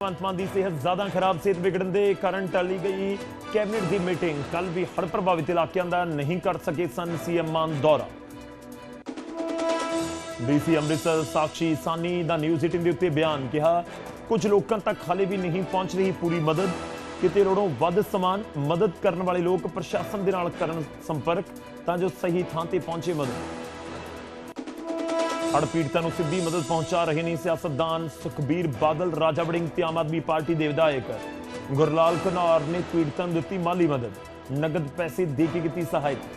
ਭਗਵੰਤ ਮਾਨ ਦੀ ਸਿਹਤ ਜ਼ਿਆਦਾ ਖਰਾਬ, ਸਿਹਤ ਵਿਗੜਨ ਦੇ ਕਾਰਨ ਟਾਲੀ ਗਈ ਕੈਬਨਿਟ ਦੀ ਮੀਟਿੰਗ। ਕੱਲ ਵੀ ਹੜ ਪ੍ਰਭਾਵਿਤ ਇਲਾਕਿਆਂ ਦਾ ਨਹੀਂ ਕਰ ਸਕੇ ਸਨ ਸੀਐਮ ਮਾਨ ਦੌਰਾ। ਡੀਸੀ ਅੰਮ੍ਰਿਤਸਰ ਸਾਕਸ਼ੀ ਸਾਨੀ ਦਾ ਨਿਊਜ਼ 18 ਦੇ ਉੱਤੇ ਬਿਆਨ ਕਿਹਾ, ਕੁਝ ਲੋਕਾਂ ਤੱਕ ਹਾਲੇ ਵੀ ਨਹੀਂ ਪਹੁੰਚ ਰਹੀ ਪੂਰੀ ਮਦਦ। ਕਿਤੇ ਲੋੜੋਂ ਵੱਧ ਸਮਾਨ ਮਦਦ ਕਰਨ ਵਾਲੇ ਲੋਕ ਪ੍ਰਸ਼ਾਸਨ ਦੇ ਨਾਲ ਕਰਨ ਸੰਪਰਕ, ਤਾਂ ਜੋ ਸਹੀ ਥਾਂ ਤੇ ਪਹੁੰਚੇ ਮਦਦ। ਹੜ ਪੀੜਤਾਂ ਨੂੰ ਸਿੱਧੀ ਮਦਦ ਪਹੁੰਚਾ ਰਹੇ ਨੇ ਸਿਆਸਤਦਾਨ ਸੁਖਬੀਰ ਬਾਦਲ, ਰਾਜਾ ਵੜਿੰਗ ਤੇ ਆਮ ਆਦਮੀ ਪਾਰਟੀ ਦੇ ਵਿਧਾਇਕ। ਗੁਰਲਾਲ ਘਨੌਰ ਨੇ ਪੀੜਤਾਂ ਨੂੰ ਦਿੱਤੀ ਮਾਲੀ ਮਦਦ ਨਗਦ ਪੈਸੇ ਦੇ ਕੇ ਕੀਤੀ ਸਹਾਇਤਾ।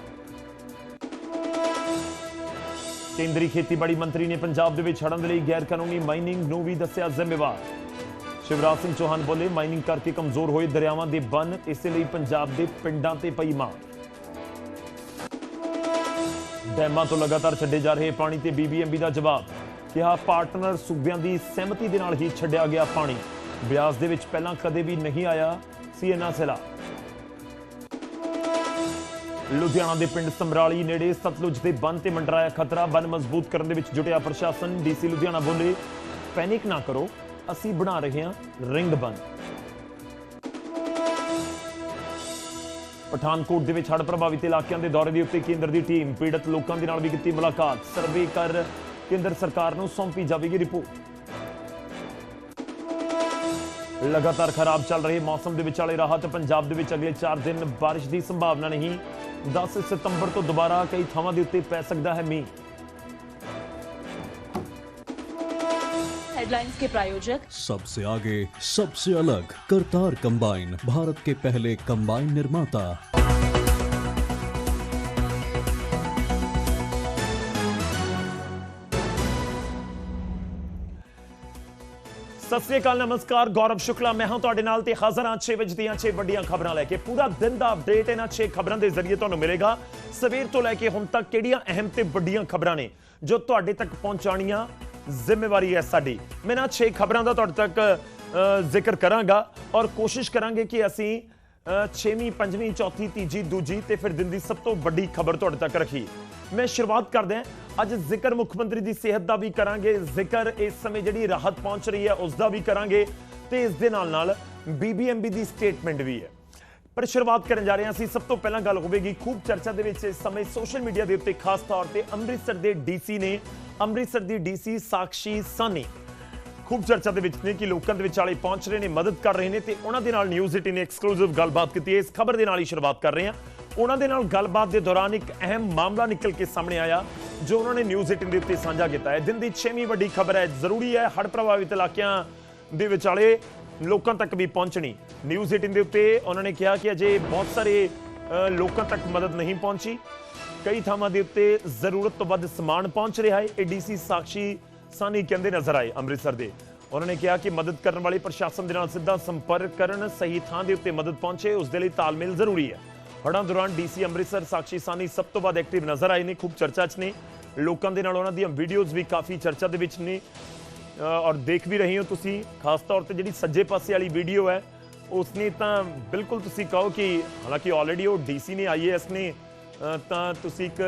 ਕੇਂਦਰੀ ਖੇਤੀਬਾੜੀ ਮੰਤਰੀ ਨੇ ਪੰਜਾਬ ਦੇ ਵਿੱਚ ਹੜ੍ਹਾਂ ਦੇ ਲਈ ਗੈਰ ਕਾਨੂੰਨੀ ਮਾਈਨਿੰਗ ਨੂੰ ਵੀ ਦੱਸਿਆ ਜ਼ਿੰਮੇਵਾਰ। ਸ਼ਿਵਰਾਜ ਸਿੰਘ ਚੌਹਾਨ ਬੋਲੇ ਮਾਈਨਿੰਗ ਕਰਕੇ ਕਮਜ਼ੋਰ ਹੋਏ ਦਰਿਆਵਾਂ ਦੇ ਬੰਨ ਇਸੇ ਲਈ ਪੰਜਾਬ ਦੇ ਪਿੰਡਾਂ ਤੇ ਪਈ ਮਾਰ। ਡੈਮਾਂ ਤੋਂ ਲਗਾਤਾਰ ਛੱਡੇ ਜਾ ਰਹੇ ਪਾਣੀ ਤੇ ਬੀਬੀਐਮਬੀ ਦਾ ਜਵਾਬ, ਕਿਹਾ ਪਾਰਟਨਰ ਸੂਬਿਆਂ ਦੀ ਸਹਿਮਤੀ ਦੇ ਨਾਲ ਹੀ ਛੱਡਿਆ ਗਿਆ ਪਾਣੀ। ਬਿਆਸ ਦੇ ਵਿੱਚ ਪਹਿਲਾਂ ਕਦੇ ਵੀ ਨਹੀਂ ਆਇਆ ਸੀ ਇੰਨਾ ਸੈਲਾਬ ਲੁਧਿਆਣਾ ਦੇ ਪਿੰਡ ਸਮਰਾਲੀ ਨੇੜੇ ਸਤਲੁਜ ਦੇ ਬੰਨ ਤੇ ਮੰਡਰਾਇਆ ਖਤਰਾ ਬੰਨ ਮਜ਼ਬੂਤ ਕਰਨ ਦੇ ਵਿੱਚ ਜੁਟਿਆ ਪ੍ਰਸ਼ਾਸਨ। ਡੀਸੀ ਲੁਧਿਆਣਾ ਬੋਲੇ, ਪੈਨਿਕ ਨਾ ਕਰੋ, ਅਸੀਂ ਬਣਾ ਰਹੇ ਹਾਂ ਰਿੰਗ ਬੰਨ। ਪਠਾਨਕੋਟ ਦੇ ਵਿੱਚ ਹੜ੍ਹ ਪ੍ਰਭਾਵਿਤ ਇਲਾਕਿਆਂ ਦੇ ਦੌਰੇ ਦੇ ਉੱਤੇ ਕੇਂਦਰ ਦੀ ਟੀਮ ਪੀੜਤ ਲੋਕਾਂ ਦੇ ਨਾਲ ਵੀ ਕੀਤੀ ਮੁਲਾਕਾਤ। ਸਰਵੇ ਕਰ ਕੇਂਦਰ ਸਰਕਾਰ ਨੂੰ ਸੌਂਪੀ ਜਾਵੇਗੀ ਰਿਪੋਰਟ। ਲਗਾਤਾਰ ਖਰਾਬ ਚੱਲ ਰਹੇ ਮੌਸਮ ਦੇ ਵਿਚਾਲੇ ਰਾਹਤ, ਪੰਜਾਬ ਦੇ ਵਿੱਚ ਅਗਲੇ 4 ਦਿਨ ਬਾਰਿਸ਼ ਦੀ ਸੰਭਾਵਨਾ ਨਹੀਂ। 10 ਸਤੰਬਰ ਤੋਂ ਦੁਬਾਰਾ ਕਈ ਥਾਵਾਂ ਦੇ ਉੱਤੇ ਪੈ ਸਕਦਾ ਹੈ ਮੀਂਹ। हेडलाइंस के प्रायोजक सबसे आगे सबसे अलग करतार कंबाइन भारत के पहले कंबाइन निर्माता ਸਤਿ ਸ੍ਰੀ ਅਕਾਲ ਨਮਸਕਾਰ ਗੌਰਵ ਸ਼ੁਕਲਾ ਮੈਂ ਹਾਂ ਤੁਹਾਡੇ ਨਾਲ ਤੇ ਹਾਜ਼ਰ ਹਾਂ 6 ਵਜੇ ਦੀਆਂ 6 ਵੱਡੀਆਂ ਖਬਰਾਂ ਲੈ ਕੇ ਪੂਰਾ ਦਿਨ ਦਾ ਅਪਡੇਟ ਇਹਨਾਂ 6 ਖਬਰਾਂ ਦੇ ਜ਼ਰੀਏ ਤੁਹਾਨੂੰ ਮਿਲੇਗਾ ਸਵੇਰ ਤੋਂ ਲੈ ਕੇ ਹੁਣ ਤੱਕ ਕਿਹੜੀਆਂ ਅਹਿਮ ਤੇ ਵੱਡੀਆਂ ਖਬਰਾਂ ਨੇ ਜੋ ਤੁਹਾਡੇ ਤੱਕ ਪਹੁੰਚਾਣੀਆਂ ਜ਼ਿੰਮੇਵਾਰੀ ਹੈ ਸਾਡੀ। ਮੈਂ ਨਾ 6 ਖਬਰਾਂ ਦਾ ਤੁਹਾਡੇ ਤੱਕ ਜ਼ਿਕਰ ਕਰਾਂਗਾ ਔਰ ਕੋਸ਼ਿਸ਼ ਕਰਾਂਗੇ ਕਿ ਅਸੀਂ 6ਵੀਂ 5ਵੀਂ ਚੌਥੀ, ਤੀਜੀ, ਦੂਜੀ ਤੇ ਫਿਰ ਦਿਨ ਦੀ ਸਭ ਤੋਂ ਵੱਡੀ ਖਬਰ ਤੁਹਾਡੇ ਤੱਕ ਰੱਖੀ। ਮੈਂ ਸ਼ੁਰੂਆਤ ਕਰਦਾ ਹਾਂ। ਅੱਜ ਜ਼ਿਕਰ ਮੁੱਖ ਮੰਤਰੀ ਦੀ ਸਿਹਤ ਦਾ ਵੀ ਕਰਾਂਗੇ। ਜ਼ਿਕਰ ਇਸ ਸਮੇਂ ਜਿਹੜੀ ਰਾਹਤ ਪਹੁੰਚ ਰਹੀ ਹੈ, ਉਸ ਦਾ ਵੀ ਕਰਾਂਗੇ ਤੇ ਇਸ ਦੇ ਨਾਲ ਨਾਲ ਬੀਬੀਐਮਬੀ ਦੀ ਸਟੇਟਮੈਂਟ ਵੀ ਹੈ। ਪਰ ਸ਼ੁਰੂਆਤ ਕਰਨ ਜਾ ਰਹੇ ਹਾਂ। ਅਸੀਂ ਸਭ ਤੋਂ ਪਹਿਲਾਂ ਗੱਲ ਹੋਵੇਗੀ ਖੂਬ ਚਰਚਾ ਦੇ ਵਿੱਚ ਇਸ ਸਮੇਂ ਸੋਸ਼ਲ ਮੀਡੀਆ ਦੇ ਉੱਤੇ ਖਾਸ ਤੌਰ ਤੇ ਅੰਮ੍ਰਿਤਸਰ ਦੇ ਡੀਸੀ ਨੇ ਅੰਮ੍ਰਿਤਸਰ ਦੀ ਡੀਸੀ ਸਾਕਸ਼ੀ ਸਾਨੀ ਖੂਬ ਚਰਚਾ ਦੇ ਵਿੱਚ ਨੇ ਕਿ ਲੋਕਾਂ ਦੇ ਵਿਚਾਲੇ ਪਹੁੰਚ ਰਹੇ ਨੇ, ਮਦਦ ਕਰ ਰਹੇ ਨੇ ਤੇ ਉਹਨਾਂ ਦੇ ਨਾਲ ਨਿਊਜ਼ 18 ਨੇ ਐਕਸਕਲੂਸਿਵ ਗੱਲਬਾਤ ਕੀਤੀ ਹੈ। ਇਸ ਖਬਰ ਦੇ ਨਾਲ ਹੀ ਸ਼ੁਰੂਆਤ ਕਰ ਰਹੇ ਹਾਂ। ਉਹਨਾਂ ਦੇ ਨਾਲ ਗੱਲਬਾਤ ਦੇ ਦੌਰਾਨ ਇੱਕ ਅਹਿਮ ਮਾਮਲਾ ਨਿਕਲ ਕੇ ਸਾਹਮਣੇ ਆਇਆ, ਜੋ ਉਹਨਾਂ ਨੇ ਨਿਊਜ਼ 18 ਦੇ ਉੱਤੇ ਸਾਂਝਾ ਕੀਤਾ ਹੈ। ਦਿਨ ਦੀ 6ਵੀਂ ਵੱਡੀ ਖਬਰ ਹੈ, ਜ਼ਰੂਰੀ ਹੈ ਹੜ੍ਹ ਪ੍ਰਭਾਵਿਤ ਇਲਾਕਿਆਂ ਦੇ ਵਿਚਾਲੇ ਲੋਕਾਂ ਤੱਕ ਵੀ ਪਹੁੰਚਣੀ। ਨਿਊਜ਼ 18 ਦੇ ਉੱਤੇ ਉਹਨਾਂ ਨੇ ਕਿਹਾ ਕਿ ਅਜੇ ਬਹੁਤ ਸਾਰੇ ਲੋਕਾਂ ਤੱਕ ਮਦਦ ਨਹੀਂ ਪਹੁੰਚੀ। ਕਈ ਥਾਵਾਂ ਦੇ ਉੱਤੇ ਜ਼ਰੂਰਤ ਤੋਂ ਵੱਧ ਸਮਾਨ ਪਹੁੰਚ ਰਿਹਾ ਹੈ। ਏਡੀਸੀ ਸਾਕਸ਼ੀ ਸਾਨੀ ਕਹਿੰਦੇ ਨਜ਼ਰ ਆਏ ਅੰਮ੍ਰਿਤਸਰ ਦੇ। ਉਹਨਾਂ ਨੇ ਕਿਹਾ ਕਿ ਮਦਦ ਕਰਨ ਵਾਲੇ ਪ੍ਰਸ਼ਾਸਨ ਦੇ ਨਾਲ ਸਿੱਧਾ ਸੰਪਰਕ ਕਰਨ, ਸਹੀ ਥਾਂ ਦੇ ਉੱਤੇ ਮਦਦ ਪਹੁੰਚੇ, ਉਸ ਦੇ ਲਈ ਤਾਲਮੇਲ ਜ਼ਰੂਰੀ ਹੈ। ਹੜ੍ਹਾਂ ਦੌਰਾਨ ਡੀਸੀ ਅੰਮ੍ਰਿਤਸਰ ਸਾਕਸ਼ੀ ਸਾਨੀ ਸਭ ਤੋਂ ਵੱਧ ਐਕਟਿਵ ਨਜ਼ਰ ਆਏ ਨੇ, ਖੂਬ ਚਰਚਾ 'ਚ ਨੇ। ਲੋਕਾਂ ਦੇ ਨਾਲ ਉਹਨਾਂ ਦੀਆਂ ਵੀਡੀਓਜ਼ ਵੀ ਕਾਫੀ ਚਰਚਾ ਦੇ ਵਿੱਚ ਨੇ। ਔਰ ਦੇਖ ਵੀ ਰਹੇ ਹੋ ਤੁਸੀਂ, ਖਾਸ ਤੌਰ ਤੇ ਜਿਹੜੀ ਸੱਜੇ ਪਾਸੇ ਵਾਲੀ ਵੀਡੀਓ ਹੈ ਉਸ ਨੇ ਤਾਂ ਬਿਲਕੁਲ ਤੁਸੀਂ ਕਹੋ ਕਿ ਹਾਲਾਂਕਿ ਆਲਰੇਡੀ ਉਹ ਡੀਸੀ ਨੇ ਆਈਏਐਸ ਨੇ ਤਾਂ ਤੁਸੀਂ ਇੱਕ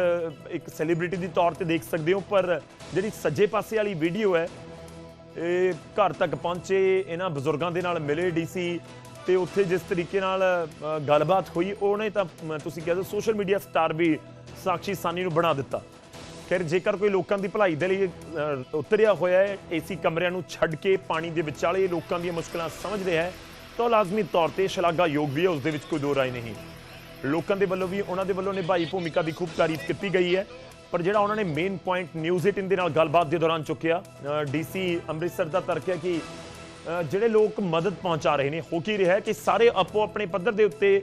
ਇੱਕ ਸੈਲੀਬ੍ਰਿਟੀ ਦੀ ਤੌਰ ਤੇ ਦੇਖ ਸਕਦੇ ਹੋ ਪਰ ਜਿਹੜੀ ਸੱਜੇ ਪਾਸੇ ਵਾਲੀ ਵੀਡੀਓ ਹੈ ਇਹ ਘਰ ਤੱਕ ਪਹੁੰਚੇ ਇਹਨਾਂ ਬਜ਼ੁਰਗਾਂ ਦੇ ਨਾਲ ਮਿਲੇ ਡੀਸੀ ਤੇ ਉੱਥੇ ਜਿਸ ਤਰੀਕੇ ਨਾਲ ਗੱਲਬਾਤ ਹੋਈ ਉਹਨੇ ਤਾਂ ਮ, ਤੁਸੀਂ ਕਹਿੰਦੇ ਸੋਸ਼ਲ ਮੀਡੀਆ ਸਟਾਰ ਵੀ ਸਾਕਸ਼ੀ ਸਾਨੀ ਨੂੰ ਬਣਾ ਦਿੱਤਾ। ਫਿਰ ਜੇਕਰ ਕੋਈ ਲੋਕਾਂ ਦੀ ਭਲਾਈ ਦੇ ਲਈ ਉਤਰਿਆ ਹੋਇਆ ਹੈ ਏਸੀ ਕਮਰਿਆਂ ਨੂੰ ਛੱਡ ਕੇ ਪਾਣੀ ਦੇ ਵਿਚਾਲੇ ਲੋਕਾਂ ਦੀਆਂ ਮੁਸ਼ਕਲਾਂ ਸਮਝ ਰਿਹਾ ਹੈ ਤਾਂ ਉਹ ਲਾਜ਼ਮੀ ਤੌਰ ਤੇ ਸ਼ਲਾਘਾਯੋਗ ਵੀ ਹੈ ਉਸ ਦੇ ਵਿੱਚ ਕੋਈ ਦੋ ਰਾਏ ਨਹੀਂ। ਲੋਕਾਂ ਦੇ ਵੱਲੋਂ ਵੀ, ਉਹਨਾਂ ਦੇ ਵੱਲੋਂ ਨਿਭਾਈ ਭੂਮਿਕਾ ਦੀ ਖੂਬ ਤਾਰੀਫ ਕੀਤੀ ਗਈ ਹੈ। ਪਰ ਜਿਹੜਾ ਉਹਨਾਂ ਨੇ ਮੇਨ ਪੁਆਇੰਟ ਨਿਊਜ਼ 18 ਦੇ ਨਾਲ ਗੱਲਬਾਤ ਦੇ ਦੌਰਾਨ ਚੁੱਕਿਆ ਡੀਸੀ ਅੰਮ੍ਰਿਤਸਰ ਦਾ ਤਰਕ ਹੈ ਕਿ ਜਿਹੜੇ ਲੋਕ ਮਦਦ ਪਹੁੰਚਾ ਰਹੇ ਨੇ, ਹੋ ਕੀ ਰਿਹਾ ਹੈ ਕਿ ਸਾਰੇ ਆਪੋ ਆਪਣੇ ਪੱਧਰ ਦੇ ਉੱਤੇ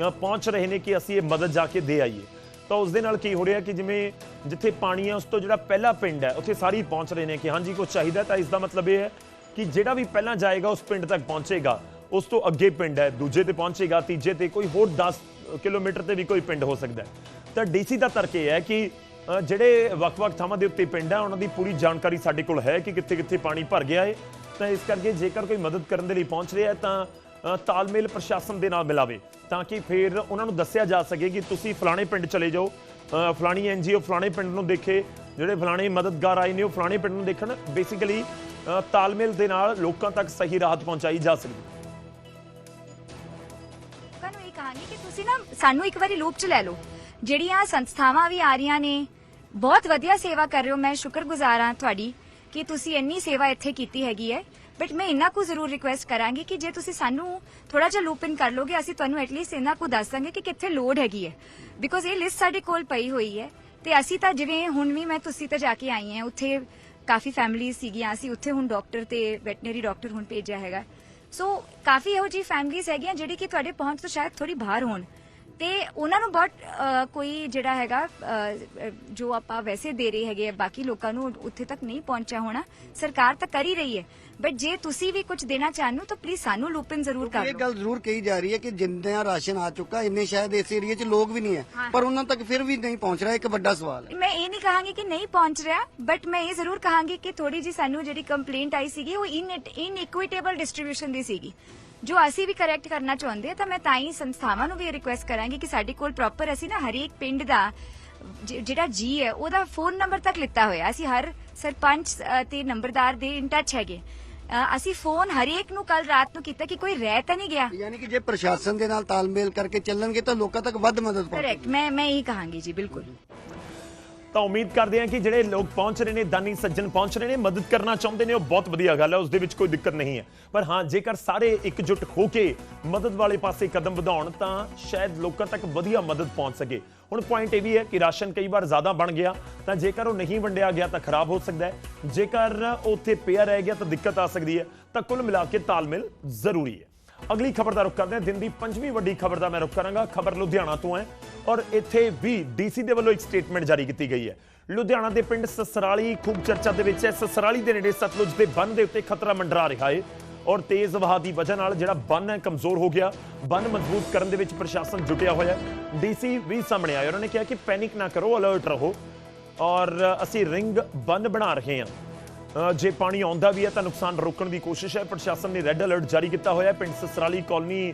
ਪਹੁੰਚ ਰਹੇ ਨੇ ਕਿ ਅਸੀਂ ਇਹ ਮਦਦ ਜਾ ਕੇ ਦੇ ਆਈਏ। ਤਾਂ ਉਸ ਦੇ ਨਾਲ ਕੀ ਹੋ ਰਿਹਾ ਕਿ ਜਿਵੇਂ, ਜਿੱਥੇ ਪਾਣੀ ਹੈ, ਉਸ ਤੋਂ ਜਿਹੜਾ ਪਹਿਲਾ ਪਿੰਡ ਹੈ, ਉੱਥੇ ਸਾਰੀ ਪਹੁੰਚ ਰਹੇ ਨੇ ਕਿ ਹਾਂਜੀ ਕੁਝ ਚਾਹੀਦਾ ਤਾਂ ਇਸ ਦਾ ਮਤਲਬ ਇਹ ਹੈ ਕਿ ਜਿਹੜਾ ਵੀ ਪਹਿਲਾਂ ਜਾਏਗਾ, ਉਸ ਪਿੰਡ ਤੱਕ ਪਹੁੰਚੇਗਾ, ਉਸ ਤੋਂ ਅੱਗੇ ਪਿੰਡ ਹੈ, ਦੂਜੇ ਤੇ ਪਹੁੰਚੇਗਾ, ਤੀਜੇ ਤੇ ਕੋਈ ਹੋਰ 10 ਕਿਲੋਮੀਟਰ ਤੇ ਵੀ ਕੋਈ ਪਿੰਡ ਹੋ ਸਕਦਾ ਹੈ। ਤਾਂ ਡੀਸੀ ਦਾ ਤਰਕ ਇਹ ਹੈ ਕਿ ਜਿਹੜੇ ਵੱਖ-ਵੱਖ ਥਾਵਾਂ ਦੇ ਉੱਤੇ ਪਿੰਡ ਆ ਉਹਨਾਂ ਦੀ ਪੂਰੀ ਜਾਣਕਾਰੀ ਸਾਡੇ ਕੋਲ ਹੈ ਕਿ ਕਿੱਥੇ-ਕਿੱਥੇ ਪਾਣੀ ਭਰ ਗਿਆ ਹੈ ਤਾਂ ਇਸ ਕਰਕੇ ਜੇਕਰ ਕੋਈ ਮਦਦ ਕਰਨ ਦੇ ਲਈ ਪਹੁੰਚ ਰਿਹਾ ਹੈ ਤਾਂ ਤਾਲਮੇਲ ਪ੍ਰਸ਼ਾਸਨ ਦੇ ਨਾਲ ਮਿਲਾਵੇ ਤਾਂ ਕਿ ਫਿਰ ਉਹਨਾਂ ਨੂੰ ਦੱਸਿਆ ਜਾ ਸਕੇ ਕਿ ਤੁਸੀਂ ਫਲਾਣੇ ਪਿੰਡ ਚਲੇ ਜਾਓ। ਅ, ਫਲਾਣੀ ਐਨਜੀਓ ਫਲਾਣੇ ਪਿੰਡ ਨੂੰ ਦੇਖੇ ਜਿਹੜੇ ਫਲਾਣੇ ਮਦਦਗਾਰ ਆਏ ਨੇ ਉਹ ਫਲਾਣੇ ਪਿੰਡ ਨੂੰ ਦੇਖਣ। ਬੇਸਿਕਲੀ ਤਾਲਮੇਲ ਦੇ ਨਾਲ ਲੋਕਾਂ ਤੱਕ ਸਹੀ ਰਾਹਤ ਪਹੁੰਚਾਈ ਜਾ ਸਕਦੀ ਸਾਨੂੰ ਇੱਕ ਵਾਰੀ ਲੂਪ ਚ ਲੈ ਲਓ। ਜਿਹੜੀਆਂ ਸੰਸਥਾਵਾਂ ਵੀ ਆ ਰਹੀਆਂ ਨੇ, ਬਹੁਤ ਵਧੀਆ ਸੇਵਾ ਕਰ ਰਹੇ ਹੋ। ਮੈਂ ਸ਼ੁਕਰਗੁਜ਼ਾਰ ਹਾਂ ਤੁਹਾਡੀ ਕਿ ਤੁਸੀਂ ਇੰਨੀ ਸੇਵਾ ਇੱਥੇ ਕੀਤੀ ਹੈਗੀ ਹੈ। ਬਟ ਮੈਂ ਇੰਨਾ ਕੁ ਜ਼ਰੂਰ ਰਿਕੁਐਸਟ ਕਰਾਂਗੀ ਕਿ ਜੇ ਤੁਸੀਂ ਸਾਨੂੰ ਥੋੜਾ ਜਿਹਾ ਲੂਪ ਇਨ ਕਰ ਲੋਗੇ, ਅਸੀਂ ਤੁਹਾਨੂੰ ਐਟਲੀਸਟ ਇੰਨਾ ਕੁ ਦੱਸ ਦਾਂਗੇ ਕਿ ਕਿੱਥੇ ਲੋਡ ਹੈਗੀ ਹੈ। ਬਿਕੋਜ਼ ਇਹ ਲਿਸਟ ਸਾਡੇ ਕੋਲ ਪਈ ਹੋਈ ਹੈ ਤੇ ਅਸੀਂ ਤਾਂ ਜਿਵੇਂ ਹੁਣ ਵੀ ਮੈਂ ਤੁਸੀਂ ਤਾਂ ਜਾ ਕੇ ਆਈ ਹਾਂ, ਉੱਥੇ ਕਾਫੀ ਫੈਮਿਲੀਆਂ ਸੀਗੀਆਂ, ਅਸੀਂ ਉੱਥੇ ਹੁਣ ਡਾਕਟਰ ਤੇ ਵੈਟਨਰੀ ਡਾਕਟਰ ਹੁਣ ਭੇਜਿਆ ਹੈਗਾ। ਸੋ ਕਾਫੀ ਇਹੋ ਜਿਹੀ ਫੈਮਿਲੀਆਂ ਹੈਗੀਆਂ ਜਿਹੜੀ ਕਿ ਤੁਹਾਡੇ ਪਹੁੰਚ ਤੋਂ ਸ਼ਾਇਦ ਥੋੜੀ ਬਾਹਰ ਹੋਣ। ਤੇ ਉਹਨਾਂ ਨੂੰ ਬਹੁਤ ਕੋਈ ਜਿਹੜਾ ਹੈਗਾ ਜੋ ਆਪਾਂ ਵੈਸੇ ਦੇ ਰਹੇ ਹੈਗੇ ਬਾਕੀ ਲੋਕਾਂ ਨੂੰ ਉੱਥੇ ਤੱਕ ਨਹੀਂ ਪਹੁੰਚਿਆ ਹੋਣਾ ਸਰਕਾਰ ਤਾਂ ਕਰ ਹੀ ਰਹੀ ਹੈ। ਬਟ ਜੇ ਤੁਸੀਂ ਵੀ ਕੁਝ ਦੇਣਾ ਚਾਹਨੋ ਤਾਂ ਪਲੀਜ਼ ਸਾਨੂੰ ਲੂਪਨ ਜ਼ਰੂਰ ਕਰ ਇਹ ਗੱਲ ਜ਼ਰੂਰ ਕਹੀ ਜਾ ਰਹੀ ਹੈ ਕਿ ਜਿੰਨਾ ਰਾਸ਼ਨ ਆ ਚੁੱਕਾ ਇੰਨੇ ਸ਼ਾਇਦ ਇਸ ਏਰੀਆ 'ਚ ਲੋਕ ਵੀ ਨਹੀਂ ਹੈ। ਹਾਂ। ਪਰ ਉਹਨਾਂ ਤੱਕ ਫਿਰ ਵੀ ਨਹੀਂ ਪਹੁੰਚ ਰਿਹਾ ਇੱਕ ਵੱਡਾ ਸਵਾਲ ਹੈ। ਮੈਂ ਇਹ ਨਹੀਂ ਕਹਾਂਗੀ ਕਿ ਨਹੀਂ ਪਹੁੰਚ ਰਿਹਾ ਬਟ ਮੈਂ ਇਹ ਜ਼ਰੂਰ ਕਹਾਂਗੀ ਕਿ ਥੋੜੀ ਜੀ ਸਾਨੂੰ ਜਿਹੜੀ ਕੰਪਲੇਂਟ ਆਈ ਸੀਗੀ ਉਹ ਇਨ ਇਨਇਕੁਇਟੇਬਲ ਡਿਸਟ੍ਰੀਬਿਊਸ਼ਨ ਦੀ ਸੀਗੀ। ਜੋ ਅਸੀਂ ਵੀ ਕਰੈਕਟ ਕਰਨਾ ਚਾਹੁੰਦੇ ਤਾਂ ਮੈਂ ਤਾਂ ਹੀ ਸੰਸਥਾਵਾਂ ਨੂੰ ਵੀ ਰਿਕੁਐਸਟ ਕਰਾਂਗੀ ਕਿ ਸਾਡੇ ਕੋਲ ਪ੍ਰੋਪਰ ਅਸੀਂ ਨਾ ਹਰੇਕ ਪਿੰਡ ਦਾ ਜਿਹੜਾ ਜੀ ਹੈ ਉਹਦਾ ਫੋਨ ਨੰਬਰ ਤੱਕ ਲਿੱਤਾ ਹੋਇਆ। ਅਸੀਂ ਹਰ ਸਰਪੰਚ ਤੇ ਨੰਬਰਦਾਰ ਦੇ ਇਨ ਟੱਚ ਹੈਗੇ। ਅਸੀਂ ਫੋਨ ਹਰੇਕ ਨੂੰ ਕੱਲ ਰਾਤ ਨੂੰ ਕੀਤਾ ਕਿ ਕੋਈ ਰਹਿ ਤਾਂ ਨਹੀਂ ਗਿਆ। ਯਾਨੀ ਕਿ ਜੇ ਪ੍ਰਸ਼ਾਸਨ ਦੇ ਨਾਲ ਤਾਲਮੇਲ ਕਰਕੇ ਚੱਲਣਗੇ ਤਾਂ ਲੋਕਾਂ ਤੱਕ ਵੱਧ ਮਦਦ ਪਹੁੰਚੇਗੀ। ਕਰੈਕਟ ਮੈਂ ਮੈਂ ਇਹੀ ਕਹਾਂਗੀ ਜੀ ਬਿਲਕੁਲ। ਤਾਂ ਉਮੀਦ ਕਰਦੇ ਹਾਂ ਕਿ ਜਿਹੜੇ ਲੋਕ ਪਹੁੰਚ ਰਹੇ ਨੇ, ਦਾਨੀ ਸੱਜਣ ਪਹੁੰਚ ਰਹੇ ਨੇ, ਮਦਦ ਕਰਨਾ ਚਾਹੁੰਦੇ ਨੇ, ਉਹ ਬਹੁਤ ਵਧੀਆ ਗੱਲ ਹੈ। ਉਸ ਦੇ ਵਿੱਚ ਕੋਈ ਦਿੱਕਤ ਨਹੀਂ ਹੈ। ਪਰ ਹਾਂ, ਜੇਕਰ ਸਾਰੇ ਇਕਜੁੱਟ ਹੋ ਕੇ ਮਦਦ ਵਾਲੇ ਪਾਸੇ ਕਦਮ ਵਧਾਉਣ, ਤਾਂ ਸ਼ਾਇਦ ਲੋਕਾਂ ਤੱਕ ਵਧੀਆ ਮਦਦ ਪਹੁੰਚ ਸਕੇ। ਹੁਣ ਪੁਆਇੰਟ ਇਹ ਵੀ ਹੈ ਕਿ ਰਾਸ਼ਨ ਕਈ ਵਾਰ ਜ਼ਿਆਦਾ ਬਣ ਗਿਆ, ਤਾਂ ਜੇਕਰ ਉਹ ਨਹੀਂ ਵੰਡਿਆ ਗਿਆ, ਤਾਂ ਖਰਾਬ ਹੋ ਸਕਦਾ ਹੈ। ਜੇਕਰ ਉਹ ਉੱਥੇ ਪਿਆ ਰਹਿ ਗਿਆ, ਤਾਂ ਦਿੱਕਤ ਆ ਸਕਦੀ ਹੈ। ਤਾਂ ਕੁੱਲ ਮਿਲਾ ਕੇ ਤਾਲਮੇਲ ਜ਼ਰੂਰੀ ਹੈ। ਅਗਲੀ ਖਬਰ ਦਾ ਰੁਖ ਕਰਦੇ ਹਾਂ। ਦਿਨ ਦੀ ਪੰਜਵੀਂ ਵੱਡੀ ਖਬਰ ਦਾ ਮੈਂ ਰੁਖ ਕਰਾਂਗਾ। ਖਬਰ ਲੁਧਿਆਣਾ ਤੋਂ ਹੈ। ਔਰ ਇੱਥੇ ਵੀ ਡੀਸੀ ਦੇ ਵੱਲੋਂ ਇੱਕ ਸਟੇਟਮੈਂਟ ਜਾਰੀ ਕੀਤੀ ਗਈ ਹੈ। ਲੁਧਿਆਣਾ ਦੇ ਪਿੰਡ ਸਸਰਾਲੀ ਖੂਬ ਚਰਚਾ ਦੇ ਵਿੱਚ ਹੈ। ਸਸਰਾਲੀ ਦੇ ਨੇੜੇ ਸਤਲੁਜ ਦੇ ਬੰਨ ਦੇ ਉੱਤੇ ਖਤਰਾ ਮੰਡਰਾ ਰਿਹਾ ਹੈ। ਔਰ ਤੇਜ਼ ਵਹਾਅ ਦੀ ਵਜ੍ਹਾ ਨਾਲ ਜਿਹੜਾ ਬੰਨ ਹੈ, ਕਮਜ਼ੋਰ ਹੋ ਗਿਆ। ਬੰਨ ਮਜ਼ਬੂਤ ਕਰਨ ਦੇ ਵਿੱਚ ਪ੍ਰਸ਼ਾਸਨ ਜੁਟਿਆ ਹੋਇਆ ਹੈ। ਡੀਸੀ ਵੀ ਸਾਹਮਣੇ ਆਏ। ਉਹਨਾਂ ਨੇ ਕਿਹਾ ਕਿ ਪੈਨਿਕ ਨਾ ਕਰੋ, ਅਲਰਟ ਰਹੋ। ਔਰ ਅਸੀਂ ਰਿੰਗ ਬੰਨ ਬਣਾ ਰਹੇ ਹਾਂ। ਜੇ ਪਾਣੀ ਆਉਂਦਾ ਵੀ ਹੈ ਤਾਂ ਨੁਕਸਾਨ ਰੋਕਣ ਦੀ ਕੋਸ਼ਿਸ਼ ਹੈ। ਪ੍ਰਸ਼ਾਸਨ ਨੇ ਰੈੱਡ ਅਲਰਟ ਜਾਰੀ ਕੀਤਾ ਹੋਇਆ ਪਿੰਡ ਸਸਰਾਲੀ ਕਾਲਨੀ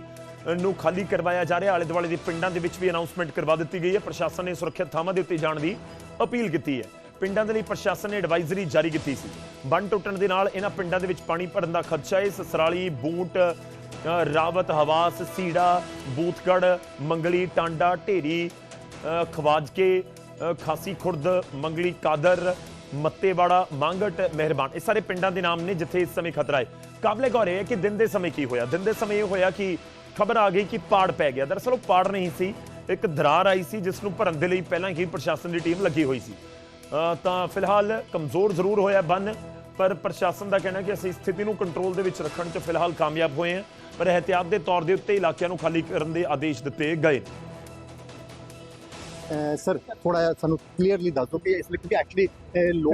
ਨੂੰ ਖਾਲੀ ਕਰਵਾਇਆ ਜਾ ਰਿਹਾ ਆਲੇ ਦੁਆਲੇ ਦੇ ਪਿੰਡਾਂ ਦੇ ਵਿੱਚ ਵੀ ਅਨਾਉਂਸਮੈਂਟ ਕਰਵਾ ਦਿੱਤੀ ਗਈ ਹੈ। ਪ੍ਰਸ਼ਾਸਨ ਨੇ ਸੁਰੱਖਿਅਤ ਥਾਵਾਂ ਦੇ ਉੱਤੇ ਜਾਣ ਦੀ ਅਪੀਲ ਕੀਤੀ ਹੈ। ਪਿੰਡਾਂ ਦੇ ਲਈ ਪ੍ਰਸ਼ਾਸਨ ਨੇ ਐਡਵਾਈਜ਼ਰੀ ਜਾਰੀ ਕੀਤੀ ਸੀ। ਬੰਨ ਟੁੱਟਣ ਦੇ ਨਾਲ ਇਹਨਾਂ ਪਿੰਡਾਂ ਦੇ ਵਿੱਚ ਪਾਣੀ ਭਰਨ ਦਾ ਖਦਸ਼ਾ ਹੈ। ਸਸਰਾਲੀ, ਬੂਟ ਰਾਵਤ, ਹਵਾਸ, ਸੀੜਾ ਬੂਥਗੜ ਮੰਗਲੀ, ਟਾਂਡਾ, ਢੇਰੀ ਖਵਾਜਕੇ ਖਾਸੀ ਖੁਰਦ, ਮੰਗਲੀ, ਕਾਦਰ ਮੱਤੇਵਾੜਾ, ਮੰਗਟ, ਮਿਹਰਬਾਨ। ਇਹ ਸਾਰੇ ਪਿੰਡਾਂ ਦੇ ਨਾਮ ਨੇ ਜਿੱਥੇ ਇਸ ਸਮੇਂ ਖਤਰਾ ਹੈ। ਕਾਬਲੇ ਗੌਰ ਇਹ ਹੈ ਕਿ ਦਿਨ ਦੇ ਸਮੇਂ ਕੀ ਹੋਇਆ? ਦਿਨ ਦੇ ਸਮੇਂ ਇਹ ਹੋਇਆ ਕਿ ਖਬਰ ਆ ਗਈ ਕਿ ਪਾੜ ਪੈ ਗਿਆ। ਦਰਅਸਲ ਉਹ ਪਾੜ ਨਹੀਂ ਸੀ, ਇੱਕ ਦਰਾਰ ਆਈ ਸੀ ਜਿਸ ਨੂੰ ਭਰਨ ਦੇ ਲਈ ਪਹਿਲਾਂ ਹੀ ਪ੍ਰਸ਼ਾਸਨ ਦੀ ਟੀਮ ਲੱਗੀ ਹੋਈ ਸੀ। ਤਾਂ ਫਿਲਹਾਲ ਕਮਜ਼ੋਰ ਜ਼ਰੂਰ ਹੋਇਆ ਬੰਨ, ਪਰ ਪ੍ਰਸ਼ਾਸਨ ਦਾ ਕਹਿਣਾ ਕਿ ਅਸੀਂ ਸਥਿਤੀ ਨੂੰ ਕੰਟਰੋਲ ਦੇ ਵਿੱਚ ਰੱਖਣ 'ਚ ਫਿਲਹਾਲ ਕਾਮਯਾਬ ਹੋਏ ਹਾਂ। ਪਰ ਇਹਤਿਆਤ ਦੇ ਤੌਰ ਦੇ ਉੱਤੇ ਇਲਾਕਿਆਂ ਨੂੰ ਖਾਲੀ ਕਰਨ ਦੇ ਆਦੇਸ਼ ਦਿੱਤੇ ਗਏ। ਸਰ ਥੋੜਾ ਜਿਹਾ ਸਾਨੂੰ ਕਲੀਅਰਲੀ ਦੱਸ ਦਿਓ ਕਿ ਇਸ ਲਈ ਕਿਉਂਕਿ ਐਕਚੁਅਲੀ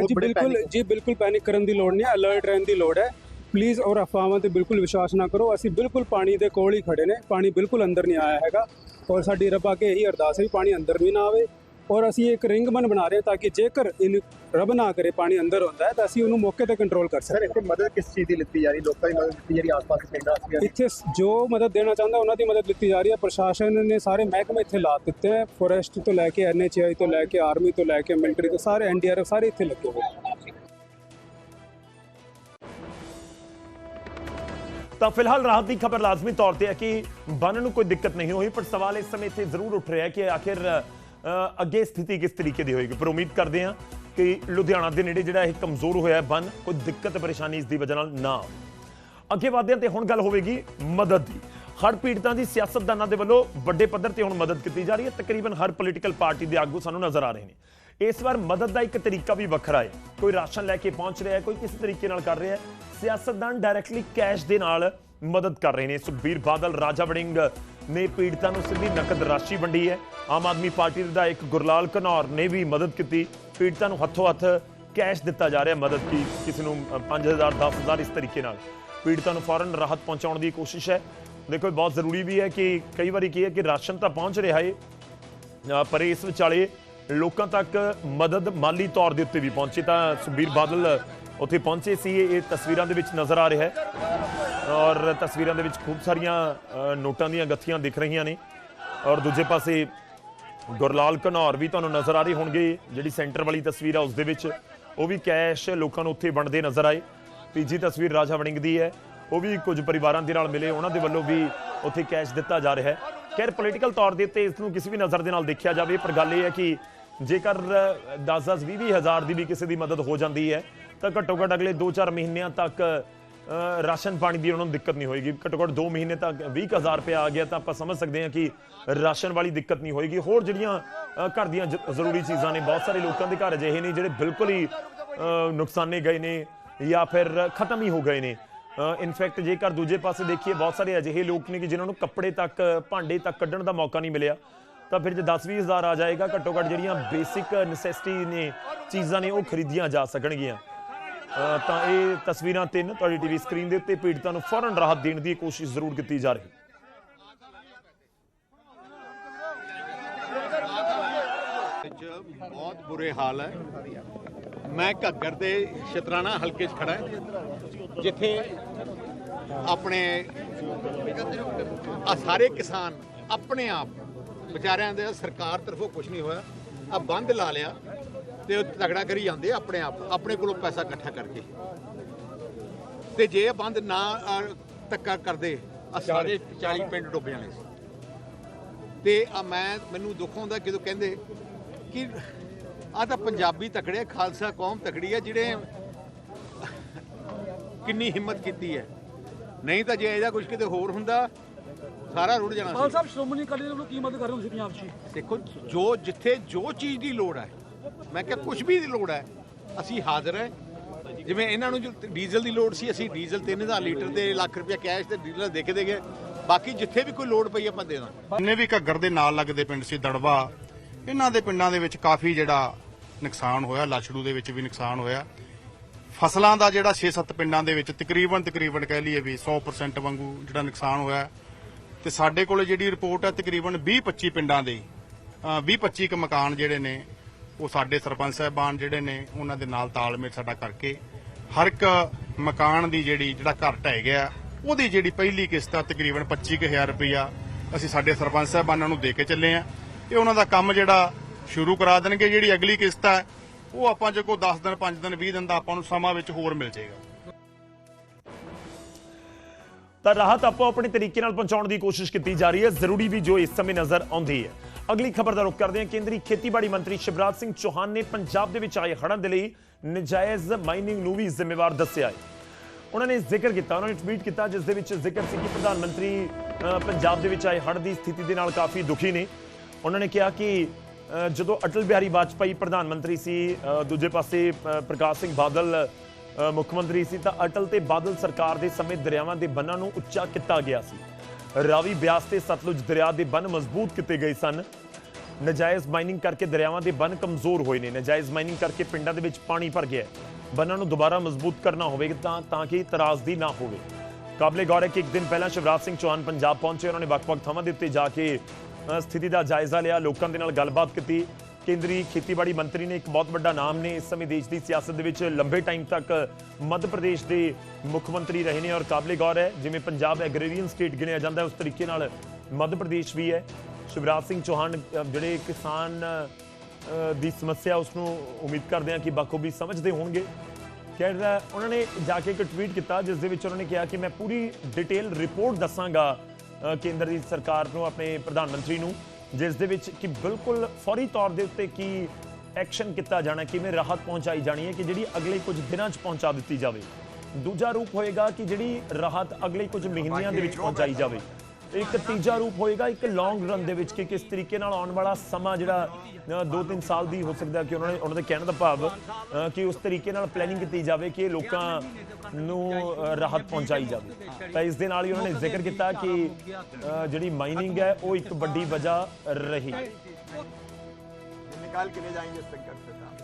ਜੀ ਬੜੇ ਬਿਲਕੁਲ ਜੀ ਬਿਲਕੁਲ ਪੈਨਿਕ ਕਰਨ ਦੀ ਲੋੜ ਨਹੀਂ ਹੈ ਅਲਰਟ ਰਹਿਣ ਦੀ ਲੋੜ ਹੈ। ਪਲੀਜ਼ ਔਰ ਅਫਵਾਹਾਂ ਤੇ ਬਿਲਕੁਲ ਵਿਸ਼ਵਾਸ ਨਾ ਕਰੋ। ਅਸੀਂ ਬਿਲਕੁਲ ਪਾਣੀ ਦੇ ਕੋਲ ਹੀ ਖੜੇ ਨੇ। ਪਾਣੀ ਬਿਲਕੁਲ ਅੰਦਰ ਨਹੀਂ ਆਇਆ ਹੈਗਾ। ਔਰ ਸਾਡੀ ਰੱਬ ਅੱਗੇ ਇਹੀ ਅਰਦਾਸ ਹੈ ਵੀ ਪਾਣੀ ਅੰਦਰ ਵੀ ਨਾ ਆਵੇ। ਔਰ ਅਸੀਂ ਇੱਕ ਰਿੰਗ ਬਨ ਬਣਾ ਰਹੇ ਹਾਂ ਤਾਂ ਕਿ ਜੇਕਰ ਇਨ ਰੱਬ ਨਾ ਕਰੇ ਪਾਣੀ ਅੰਦਰ ਹੁੰਦਾ ਹੈ ਤਾਂ ਅਸੀਂ ਉਹਨੂੰ ਮੌਕੇ ਤੇ ਕੰਟਰੋਲ ਕਰ ਸਰ ਸਕੀਏ ਇੱਥੇ ਮਦਦ ਕਿਸ ਚੀਜ਼ ਦੀ ਲਿੱਤੀ ਜਾ ਰਹੀ? ਲੋਕਾਂ ਦੀ ਮਦਦ ਦਿੱਤੀ ਜਾ ਰਹੀ ਆਸ-ਪਾਸ ਦੇ ਪਿੰਡਾਂ ਸੀ ਇੱਥੇ ਜੋ ਮਦਦ ਦੇਣਾ ਚਾਹੁੰਦਾ ਉਹਨਾਂ ਦੀ ਮਦਦ ਦਿੱਤੀ ਜਾ ਰਹੀ ਹੈ। ਪ੍ਰਸ਼ਾਸਨ ਨੇ ਸਾਰੇ ਮਹਿਕਮੇ ਇੱਥੇ ਲਾ ਦਿੱਤੇ ਹੈ। ਫੋਰੈਸਟ ਤੋਂ ਲੈ ਕੇ ਐਨਐਚਆਈ ਤੋਂ ਲੈ ਕੇ ਆਰਮੀ ਤੋਂ ਲੈ ਕੇ ਮਿਲਟਰੀ ਤੋਂ ਸਾਰੇ ਐਨਡੀਆਰਐਫ ਸਾਰੇ ਇੱਥੇ ਲੱਗੇ ਹੋਏ ਤਾਂ ਫਿਲਹਾਲ ਰਾਹਤ ਦੀ ਖਬਰ ਲਾਜ਼ਮੀ ਤੌਰ ਤੇ ਹੈ ਕਿ ਬੰਨ ਨੂੰ ਕੋਈ ਦਿੱਕਤ ਨਹੀਂ ਹੋਈ ਪਰ ਸਵਾਲ ਇਸ ਸਮੇਂ ਇੱਥੇ ਜ਼ਰੂਰ ਉੱਠ ਰਿਹਾ ਹੈ ਕਿ ਆਖਿਰ ਅੱਗੇ ਸਥਿਤੀ ਕਿਸ ਤਰੀਕੇ ਦੀ ਹੋਏਗੀ? ਪਰ ਉਮੀਦ ਕਰਦੇ ਹਾਂ ਕਿ ਲੁਧਿਆਣਾ ਦੇ ਨੇੜੇ ਜਿਹੜਾ ਇਹ ਕਮਜ਼ੋਰ ਹੋਇਆ ਬੰਨ ਕੋਈ ਦਿੱਕਤ, ਪਰੇਸ਼ਾਨੀ ਇਸ ਦੀ ਵਜ੍ਹਾ ਨਾਲ ਨਾ ਆਵੇ। ਅੱਗੇ ਵਧਦੇ ਹਾਂ ਤੇ ਹੁਣ ਗੱਲ ਹੋਵੇਗੀ ਮਦਦ ਦੀ। ਹਰ ਪੀੜਤਾਂ ਦੀ ਸਿਆਸਤਦਾਨਾਂ ਦੇ ਵੱਲੋਂ ਵੱਡੇ ਪੱਧਰ ਤੇ ਹੁਣ ਮਦਦ ਕੀਤੀ ਜਾ ਰਹੀ ਹੈ। ਤਕਰੀਬਨ ਹਰ ਪੋਲੀਟੀਕਲ ਪਾਰਟੀ ਦੇ ਆਗੂ ਸਾਨੂੰ ਨਜ਼ਰ ਆ ਰਹੇ ਨੇ। ਇਸ ਵਾਰ ਮਦਦ ਦਾ ਇੱਕ ਤਰੀਕਾ ਵੀ ਵੱਖਰਾ ਹੈ। ਕੋਈ ਰਾਸ਼ਨ ਲੈ ਕੇ ਪਹੁੰਚ ਰਿਹਾ ਹੈ, ਕੋਈ ਕਿਸੇ ਤਰੀਕੇ ਨਾਲ ਕਰ ਰਿਹਾ ਹੈ। ਸਿਆਸਤਦਾਨ ਡਾਇਰੈਕਟਲੀ ਕੈਸ਼ ਦੇ ਨਾਲ ਮਦਦ ਕਰ ਰਹੇ ਨੇ। ਸੁਖਬੀਰ ਬਾਦਲ, ਰਾਜਾ ਵੜਿੰਗ ਨੇ ਪੀੜਤਾਂ ਨੂੰ ਸਿੱਧੀ ਨਕਦ ਰਾਸ਼ੀ ਵੰਡੀ ਹੈ। ਆਮ ਆਦਮੀ ਪਾਰਟੀ ਦੇ ਵਿਧਾਇਕ ਗੁਰਲਾਲ ਘਨੌਰ ਨੇ ਵੀ ਮਦਦ ਕੀਤੀ। ਪੀੜਤਾਂ ਨੂੰ ਹੱਥੋਂ ਹੱਥ ਕੈਸ਼ ਦਿੱਤਾ ਜਾ ਰਿਹਾ ਮਦਦ ਕੀ ਕਿਸੇ ਨੂੰ ਅ, 5000 10000 ਇਸ ਤਰੀਕੇ ਨਾਲ। ਪੀੜਤਾਂ ਨੂੰ ਫੌਰਨ ਰਾਹਤ ਪਹੁੰਚਾਉਣ ਦੀ ਕੋਸ਼ਿਸ਼ ਹੈ। ਦੇਖੋ ਇਹ ਬਹੁਤ ਜ਼ਰੂਰੀ ਵੀ ਹੈ ਕਿ ਕਈ ਵਾਰੀ ਕੀ ਹੈ ਕਿ ਰਾਸ਼ਨ ਤਾਂ ਪਹੁੰਚ ਰਿਹਾ ਹੈ ਪਰ ਇਸ ਵਿਚਾਲੇ ਲੋਕਾਂ ਤੱਕ ਮਦਦ ਮਾਲੀ ਤੌਰ ਦੇ ਉੱਤੇ ਵੀ ਪਹੁੰਚੇ ਤਾਂ ਸੁਖਬੀਰ ਬਾਦਲ ਉੱਥੇ ਪਹੁੰਚੇ ਸੀ। ਇਹ ਇਹ ਤਸਵੀਰਾਂ ਦੇ ਵਿੱਚ ਨਜ਼ਰ ਆ ਰਿਹਾ ਹੈ। ਔਰ ਤਸਵੀਰਾਂ ਦੇ ਵਿੱਚ ਖੂਬ ਸਾਰੀਆਂ ਨੋਟਾਂ ਦੀਆਂ ਗੱਥੀਆਂ ਦਿਖ ਰਹੀਆਂ ਨੇ। ਔਰ ਦੂਜੇ ਪਾਸੇ ਗੁਰਲਾਲ ਘਨੌਰ ਵੀ ਤੁਹਾਨੂੰ ਨਜ਼ਰ ਆ ਰਹੀ ਹੋਣਗੇ। ਜਿਹੜੀ ਸੈਂਟਰ ਵਾਲੀ ਤਸਵੀਰ ਆ, ਉਸ ਦੇ ਵਿੱਚ ਉਹ ਵੀ ਕੈਸ਼ ਲੋਕਾਂ ਨੂੰ ਉੱਥੇ ਵੰਡਦੇ ਨਜ਼ਰ ਆਏ। ਤੀਜੀ ਤਸਵੀਰ ਰਾਜਾ ਵੜਿੰਗ ਦੀ ਹੈ। ਉਹ ਵੀ ਕੁਝ ਪਰਿਵਾਰਾਂ ਦੇ ਨਾਲ ਮਿਲੇ। ਉਹਨਾਂ ਦੇ ਵੱਲੋਂ ਵੀ ਉੱਥੇ ਕੈਸ਼ ਦਿੱਤਾ ਜਾ ਰਿਹਾ ਹੈ। ਖੈਰ ਪੋਲੀਟੀਕਲ ਤੌਰ ਦੇ ਉੱਤੇ ਇਸ ਨੂੰ ਕਿਸੇ ਵੀ ਨਜ਼ਰ ਦੇ ਨਾਲ ਦੇਖਿਆ ਜਾਵੇ, ਪਰ ਗੱਲ ਇਹ ਹੈ ਕਿ ਜੇਕਰ 10-10 20 ਹਜ਼ਾਰ ਦੀ ਵੀ ਕਿਸੇ ਦੀ ਮਦਦ ਹੋ ਜਾਂਦੀ ਹੈ, ਤਾਂ ਘੱਟੋ ਘੱਟ ਅਗਲੇ 2-4 ਮਹੀਨਿਆਂ ਤੱਕ ਰਾਸ਼ਨ ਪਾਣੀ ਦੀ ਉਹਨਾਂ ਨੂੰ ਦਿੱਕਤ ਨਹੀਂ ਹੋਏਗੀ। ਘੱਟੋ ਘੱਟ 2 ਮਹੀਨੇ ਤੱਕ 20000 ਰੁਪਏ ਆ ਗਿਆ ਤਾਂ ਆਪਾਂ ਸਮਝ ਸਕਦੇ ਹਾਂ ਕਿ ਰਾਸ਼ਨ ਵਾਲੀ ਦਿੱਕਤ ਨਹੀਂ ਹੋਏਗੀ। ਹੋਰ ਜਿਹੜੀਆਂ ਘਰ ਦੀਆਂ ਜ਼ਰੂਰੀ ਚੀਜ਼ਾਂ ਨੇ, ਬਹੁਤ ਸਾਰੇ ਲੋਕਾਂ ਦੇ ਘਰ ਅਜਿਹੇ ਨੇ ਜਿਹੜੇ ਬਿਲਕੁਲ ਹੀ ਨੁਕਸਾਨੇ ਗਏ ਨੇ ਜਾਂ ਫਿਰ ਖਤਮ ਹੀ ਹੋ ਗਏ ਨੇ। ਇਨਫੈਕਟ ਜੇਕਰ ਦੂਜੇ ਪਾਸੇ ਦੇਖੀਏ, ਬਹੁਤ ਸਾਰੇ ਅਜਿਹੇ ਲੋਕ ਨੇ ਕਿ ਜਿਨ੍ਹਾਂ ਨੂੰ ਕੱਪੜੇ ਤੱਕ, ਭਾਂਡੇ ਤੱਕ ਕੱਢਣ ਦਾ ਮੌਕਾ ਨਹੀਂ ਮਿਲਿਆ। ਤਾਂ ਫਿਰ ਜੇ 10-20 ਹਜ਼ਾਰ ਆ ਜਾਏਗਾ, ਘੱਟੋ ਘੱਟ ਜਿਹੜੀਆਂ ਬੇਸਿਕ ਨੈਸੈਸਿਟੀ ਨੇ ਚੀਜ਼ਾਂ ਨੇ ਉਹ ਖਰੀਦੀਆਂ ਜਾ ਸਕਣਗੀਆਂ। ਤਾਂ ਇਹ ਤਸਵੀਰਾਂ ਤਿੰਨ ਤੁਹਾਡੀ ਟੀਵੀ ਸਕਰੀਨ ਦੇ ਉੱਤੇ ਪੀੜਤਾਂ ਨੂੰ ਫੌਰਨ ਰਾਹਤ ਦੇਣ ਦੀ ਕੋਸ਼ਿਸ਼ ਜ਼ਰੂਰ ਕੀਤੀ ਜਾ ਰਹੀ। ਵਿੱਚ ਬਹੁਤ ਬੁਰੇ ਹਾਲ ਹੈ। ਮੈਂ ਘੱਗਰ ਦੇ ਸ਼ਤਰਾਣਾ ਹਲਕੇ 'ਚ ਖੜਾ ਜਿੱਥੇ ਆਪਣੇ ਆ ਸਾਰੇ ਕਿਸਾਨ ਆਪਣੇ ਆਪ ਵਿਚਾਰਿਆਂ ਦੇ ਸਰਕਾਰ ਤਰਫੋਂ ਕੁਝ ਨਹੀਂ ਹੋਇਆ। ਆ ਬੰਦ ਲਾ ਲਿਆ। ਤੇ ਉਹ ਤਗੜਾ ਕਰੀ ਜਾਂਦੇ ਆਪਣੇ ਆਪ ਆਪਣੇ ਕੋਲੋਂ ਪੈਸਾ ਇਕੱਠਾ ਕਰਕੇ। ਤੇ ਜੇ ਇਹ ਬੰਦ ਨਾ ਧੱਕਾ ਕਰਦੇ ਸਾਰੇ 40 ਪਿੰਡ ਡੁੱਬ ਜਾਣੇ ਸੀ। ਤੇ ਆ ਮੈਂ ਮੈਨੂੰ ਦੁੱਖ ਹੁੰਦਾ ਜਦੋਂ ਕਹਿੰਦੇ ਕਿ ਆ ਤਾਂ ਪੰਜਾਬੀ ਤਕੜੇ ਖਾਲਸਾ ਕੌਮ ਤਕੜੀ ਹੈ ਜਿਹੜੇ ਕਿੰਨੀ ਹਿੰਮਤ ਕੀਤੀ ਹੈ। ਨਹੀਂ ਤਾਂ ਜੇ ਇਹਦਾ ਕੁਝ ਕਿਤੇ ਹੋਰ ਹੁੰਦਾ ਸਾਰਾ ਰੁੜ ਜਾਣਾ ਸੀ। ਸਾਹਿਬ ਸ਼੍ਰੋਮਣੀ ਅਕਾਲੀ ਦਲ ਨੂੰ ਕੀ ਮਦਦ ਕਰ ਰਹੇ ਹੋ ਤੁਸੀਂ ਪੰਜਾਬ 'ਚ? ਦੇਖੋ ਜੋ ਜਿੱਥੇ ਜੋ ਚੀਜ਼ ਦੀ ਲੋੜ ਹੈ ਮੈਂ ਕਿਹਾ ਕੁਝ ਵੀ ਦੀ ਲੋੜ ਹੈ। ਅਸੀਂ ਹਾਜ਼ਰ ਹੈ। ਜਿਵੇਂ ਇਹਨਾਂ ਨੂੰ ਜੋ ਡੀਜ਼ਲ ਦੀ ਲੋੜ ਸੀ, ਅਸੀਂ ਡੀਜ਼ਲ 3000 ਲੀਟਰ ਦੇ ਲੱਖ ਰੁਪਏ ਕੈਸ਼ ਤੇ ਡੀਜ਼ਲ ਦੇ ਕੇ ਦੇ ਗਏ। ਬਾਕੀ ਜਿੱਥੇ ਵੀ ਕੋਈ ਲੋੜ ਪਈ ਆਪਾਂ ਦੇ ਦਾਂ ਜਿੰਨੇ ਵੀ ਘੱਗਰ ਦੇ ਨਾਲ ਲੱਗਦੇ ਪਿੰਡ ਸੀ, ਦੜਵਾ, ਇਹਨਾਂ ਦੇ ਪਿੰਡਾਂ ਦੇ ਵਿੱਚ ਕਾਫੀ ਜਿਹੜਾ ਨੁਕਸਾਨ ਹੋਇਆ, ਲਾਛੜੂ ਦੇ ਵਿੱਚ ਵੀ ਨੁਕਸਾਨ ਹੋਇਆ। ਫਸਲਾਂ ਦਾ ਜਿਹੜਾ 6-7 ਪਿੰਡਾਂ ਦੇ ਵਿੱਚ ਤਕਰੀਬਨ ਤਕਰੀਬਨ ਕਹਿ ਲਈਏ ਵੀ 100% ਵਾਂਗੂ ਜਿਹੜਾ ਨੁਕਸਾਨ ਹੋਇਆ। ਤੇ ਸਾਡੇ ਕੋਲ ਜਿਹੜੀ ਰਿਪੋਰਟ ਹੈ, ਤਕਰੀਬਨ 20-25 ਪਿੰਡਾਂ ਦੇ 20-25 ਕ ਮਕਾਨ ਜਿਹੜੇ ਨੇ ਉਹ ਸਾਡੇ ਸਰਪੰਚ ਸਾਹਿਬਾਨ ਜਿਹੜੇ ਨੇ, ਉਹਨਾਂ ਦੇ ਨਾਲ ਤਾਲਮੇਲ ਸਾਡਾ ਕਰਕੇ ਹਰ ਇੱਕ ਮਕਾਨ ਦੀ ਜਿਹੜੀ, ਜਿਹੜਾ ਘਰ ਢਹਿ ਗਿਆ, ਉਹਦੀ ਜਿਹੜੀ ਪਹਿਲੀ ਕਿਸ਼ਤ ਆ, ਤਕਰੀਬਨ 25000 ਰੁਪਇਆ ਅਸੀਂ ਸਾਡੇ ਸਰਪੰਚ ਸਾਹਿਬਾਨਾਂ ਨੂੰ ਦੇ ਕੇ ਚੱਲੇ ਆ ਇਹ ਉਹਨਾਂ ਦਾ ਕੰਮ ਜਿਹੜਾ ਸ਼ੁਰੂ ਕਰਾ ਦੇਣਗੇ, ਜਿਹੜੀ ਅਗਲੀ ਕਿਸ਼ਤ ਆ, ਉਹ ਆਪਾਂ ਜੇ ਕੋਈ 10 ਦਿਨ 5 ਦਿਨ 20 ਦਿਨ ਦਾ ਆਪਾਂ ਨੂੰ ਸਮਾਂ ਵਿੱਚ ਹੋਰ ਮਿਲ ਜਾਏਗਾ। ਤਾਂ ਰਾਹਤ ਆਪੋ ਆਪਣੇ ਤਰੀਕੇ ਨਾਲ ਪਹੁੰਚਾਉਣ ਦੀ ਕੋਸ਼ਿਸ਼ ਕੀਤੀ ਜਾ ਰਹੀ ਹੈ। ਜ਼ਰੂਰੀ ਵੀ ਜੋ ਇਸ ਸਮੇਂ ਨਜ਼ਰ ਆਉਂਦੀ ਹੈ। ਅਗਲੀ ਖਬਰ ਦਾ ਰੁਖ ਕਰਦੇ ਹਾਂ। ਕੇਂਦਰੀ ਖੇਤੀਬਾੜੀ ਮੰਤਰੀ ਸ਼ਿਵਰਾਜ ਸਿੰਘ ਚੌਹਾਨ ਨੇ ਪੰਜਾਬ ਦੇ ਵਿੱਚ ਆਏ ਹੜ੍ਹਾਂ ਦੇ ਲਈ ਨਜਾਇਜ਼ ਮਾਈਨਿੰਗ ਨੂੰ ਵੀ ਜ਼ਿੰਮੇਵਾਰ ਦੱਸਿਆ ਹੈ। ਉਹਨਾਂ ਨੇ ਜ਼ਿਕਰ ਕੀਤਾ, ਉਹਨਾਂ ਨੇ ਟਵੀਟ ਕੀਤਾ, ਜਿਸ ਦੇ ਵਿੱਚ ਜ਼ਿਕਰ ਸੀ ਕਿ ਪ੍ਰਧਾਨ ਮੰਤਰੀ ਪੰਜਾਬ ਦੇ ਵਿੱਚ ਆਏ ਹੜ੍ਹ ਦੀ ਸਥਿਤੀ ਦੇ ਨਾਲ ਕਾਫੀ ਦੁਖੀ ਨੇ। ਉਹਨਾਂ ਨੇ ਕਿਹਾ ਕਿ ਜਦੋਂ ਅਟਲ ਬਿਹਾਰੀ ਵਾਜਪਾਈ ਪ੍ਰਧਾਨ ਮੰਤਰੀ ਸੀ ਦੂਜੇ ਪਾਸੇ ਪ੍ਰਕਾਸ਼ ਸਿੰਘ ਬਾਦਲ ਮੁੱਖ ਮੰਤਰੀ ਸੀ, ਤਾਂ ਅਟਲ ਤੇ ਬਾਦਲ ਸਰਕਾਰ ਦੇ ਸਮੇਂ ਦਰਿਆਵਾਂ ਦੇ ਬੰਨਾਂ ਨੂੰ ਉੱਚਾ ਕੀਤਾ ਗਿਆ ਸੀ। ਰਾਵੀ ਬਿਆਸ ਤੇ ਸਤਲੁਜ ਦਰਿਆ ਦੇ ਬੰਨ ਮਜ਼ਬੂਤ ਕੀਤੇ ਗਏ ਸਨ। ਨਜਾਇਜ਼ ਮਾਈਨਿੰਗ ਕਰਕੇ ਦਰਿਆਵਾਂ ਦੇ ਬੰਨ ਕਮਜ਼ੋਰ ਹੋਏ ਨੇ। ਨਜਾਇਜ਼ ਮਾਈਨਿੰਗ ਕਰਕੇ ਪਿੰਡਾਂ ਦੇ ਵਿੱਚ ਪਾਣੀ ਭਰ ਗਿਆ ਬੰਨਾਂ ਨੂੰ ਦੁਬਾਰਾ ਮਜ਼ਬੂਤ ਕਰਨਾ ਹੋਵੇਗਾ ਤਾਂ ਤਾਂ ਕਿ ਤਰਾਜ਼ਦੀ ਨਾ ਹੋਵੇ। ਕਾਬਲੇ ਗੌਰ ਹੈ ਕਿ ਇੱਕ ਦਿਨ ਪਹਿਲਾਂ ਸ਼ਿਵਰਾਜ ਸਿੰਘ ਚੌਹਾਨ ਪੰਜਾਬ ਪਹੁੰਚੇ। ਉਹਨਾਂ ਨੇ ਵੱਖ-ਵੱਖ ਥਾਵਾਂ ਦੇ ਉੱਤੇ ਜਾ ਕੇ ਸਥਿਤੀ ਦਾ ਜਾਇਜ਼ਾ ਲਿਆ। ਲੋਕਾਂ ਦੇ ਨਾਲ ਗੱਲਬਾਤ ਕੀਤੀ। ਕੇਂਦਰੀ ਖੇਤੀਬਾੜੀ ਮੰਤਰੀ ਨੇ ਇੱਕ ਬਹੁਤ ਵੱਡਾ ਨਾਮ ਨੇ ਇਸ ਸਮੇਂ ਦੇਸ਼ ਦੀ ਸਿਆਸਤ ਦੇ ਵਿੱਚ ਲੰਬੇ ਟਾਈਮ ਤੱਕ ਮੱਧ ਪ੍ਰਦੇਸ਼ ਦੇ ਮੁੱਖ ਮੰਤਰੀ ਰਹੇ ਨੇ ਔਰ ਕਾਬਲੇ ਗੌਰ ਹੈ, ਜਿਵੇਂ ਪੰਜਾਬ ਐਗਰੀਰੀਅਨ ਸਟੇਟ ਗਿਣਿਆ ਜਾਂਦਾ ਉਸ ਤਰੀਕੇ ਨਾਲ ਮੱਧ ਪ੍ਰਦੇਸ਼ ਵੀ ਹੈ। ਸ਼ਿਵਰਾਜ ਸਿੰਘ ਚੌਹਾਨ ਜਿਹੜੇ ਕਿਸਾਨ ਦੀ ਸਮੱਸਿਆ ਉਸ ਨੂੰ ਉਮੀਦ ਕਰਦੇ ਹਾਂ ਕਿ ਬਾਖੂਬੀ ਸਮਝਦੇ ਹੋਣਗੇ। ਖੈਰ ਉਹਨਾਂ ਨੇ ਜਾ ਕੇ ਇੱਕ ਟਵੀਟ ਕੀਤਾ, ਜਿਸ ਦੇ ਵਿੱਚ ਉਹਨਾਂ ਨੇ ਕਿਹਾ ਕਿ ਮੈਂ ਪੂਰੀ ਡਿਟੇਲ ਰਿਪੋਰਟ ਦੱਸਾਂਗਾ ਕੇਂਦਰ ਦੀ ਸਰਕਾਰ ਨੂੰ, ਆਪਣੇ ਪ੍ਰਧਾਨ ਮੰਤਰੀ ਨੂੰ। ਜਿਸ ਦੇ ਵਿੱਚ ਕਿ ਬਿਲਕੁਲ ਫੌਰੀ ਤੌਰ ਦੇ ਉੱਤੇ ਕੀ ਐਕਸ਼ਨ ਕੀਤਾ ਜਾਣਾ ਕਿਵੇਂ ਰਾਹਤ ਪਹੁੰਚਾਈ ਜਾਣੀ ਹੈ ਕਿ ਜਿਹੜੀ ਅਗਲੇ ਕੁਝ ਦਿਨਾਂ 'ਚ ਪਹੁੰਚਾ ਦਿੱਤੀ ਜਾਵੇ। ਦੂਜਾ ਰੂਪ ਹੋਏਗਾ ਕਿ ਜਿਹੜੀ ਰਾਹਤ ਅਗਲੇ ਕੁਝ ਮਹੀਨਿਆਂ ਦੇ ਵਿੱਚ ਪਹੁੰਚਾਈ ਜਾਵੇ। ਇੱਕ ਤੀਜਾ ਰੂਪ ਹੋਏਗਾ ਇੱਕ ਲੌਂਗ ਰਨ ਦੇ ਵਿੱਚ ਕਿ ਕਿਸ ਤਰੀਕੇ ਨਾਲ ਆਉਣ ਵਾਲਾ ਸਮਾਂ ਜਿਹੜਾ 2-3 ਸਾਲ ਦੀ ਹੋ ਸਕਦਾ ਕਿ ਉਹਨਾਂ ਨੇ ਉਹਨਾਂ ਦੇ ਕਹਿਣ ਦਾ ਭਾਵ ਅ, ਕਿ ਉਸ ਤਰੀਕੇ ਨਾਲ ਪਲੈਨਿੰਗ ਕੀਤੀ ਜਾਵੇ ਕਿ ਲੋਕਾਂ ਨੂੰ ਅ, ਰਾਹਤ ਪਹੁੰਚਾਈ ਜਾਵੇ ਤਾਂ ਇਸ ਦੇ ਨਾਲ ਹੀ ਉਹਨਾਂ ਨੇ ਜ਼ਿਕਰ ਕੀਤਾ ਕਿ ਅ, ਜਿਹੜੀ ਮਾਈਨਿੰਗ ਹੈ ਉਹ ਇੱਕ ਵੱਡੀ ਵਜ੍ਹਾ ਰਹੀ निकाल के ले जाएंगे संकट से साहब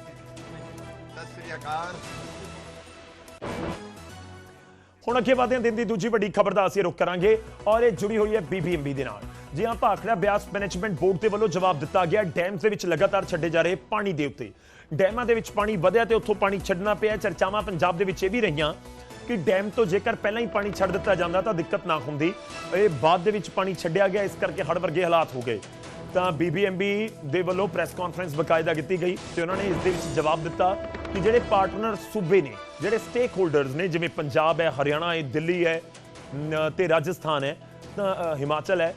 सत श्री अकाल ਹੁਣ ਅੱਗੇ ਵਧਦੇ ਹਾਂ ਦਿਨ ਦੀ ਦੂਜੀ ਵੱਡੀ ਖਬਰ ਦਾ ਅਸੀਂ ਰੁਖ ਕਰਾਂਗੇ ਔਰ ਇਹ ਜੁੜੀ ਹੋਈ ਹੈ ਬੀਬੀਐਮਬੀ ਦੇ ਨਾਲ। ਜੀ ਹਾਂ, ਭਾਖੜਾ ਬਿਆਸ ਮੈਨੇਜਮੈਂਟ ਬੋਰਡ ਦੇ ਵੱਲੋਂ ਜਵਾਬ ਦਿੱਤਾ ਗਿਆ ਡੈਮਸ ਦੇ ਵਿੱਚ ਲਗਾਤਾਰ ਛੱਡੇ ਜਾ ਰਹੇ ਪਾਣੀ ਦੇ ਉੱਤੇ। ਡੈਮਾਂ ਦੇ ਵਿੱਚ ਪਾਣੀ ਵਧਿਆ ਤੇ ਉੱਥੋਂ ਪਾਣੀ ਛੱਡਣਾ ਪਿਆ ਚਰਚਾਵਾਂ ਪੰਜਾਬ ਦੇ ਵਿੱਚ ਇਹ ਵੀ ਰਹੀਆਂ ਕਿ ਡੈਮ ਤੋਂ ਜੇਕਰ ਪਹਿਲਾਂ ਹੀ ਪਾਣੀ ਛੱਡ ਦਿੱਤਾ ਜਾਂਦਾ ਤਾਂ ਦਿੱਕਤ ਨਾ ਹੁੰਦੀ। ਇਹ ਬਾਅਦ ਦੇ ਵਿੱਚ ਪਾਣੀ ਛੱਡਿਆ ਗਿਆ, ਇਸ ਕਰਕੇ ਹੜ੍ਹ ਵਰਗੇ ਹਾਲਾਤ ਹੋ ਗਏ। ਤਾਂ ਬੀਬੀਐਮਬੀ ਦੇ ਵੱਲੋਂ ਪ੍ਰੈਸ ਕਾਨਫਰੰਸ ਬਕਾਇਦਾ ਕੀਤੀ ਗਈ ਤੇ ਉਹਨਾਂ ਨੇ ਇਸ ਦੇ ਵਿੱਚ ਜਵਾਬ ਦਿੱਤਾ ਕਿ ਜਿਹੜੇ ਪਾਰਟਨਰ ਸੂਬੇ ਨੇ, ਜਿਹੜੇ ਸਟੇਕ ਹੋਲਡਰਸ ਨੇ, ਜਿਵੇਂ ਪੰਜਾਬ ਹੈ, ਹਰਿਆਣਾ ਹੈ, ਦਿੱਲੀ ਹੈ, ਨ- ਤੇ ਰਾਜਸਥਾਨ ਹੈ, ਤਾਂ ਹਿਮਾਚਲ ਹੈ,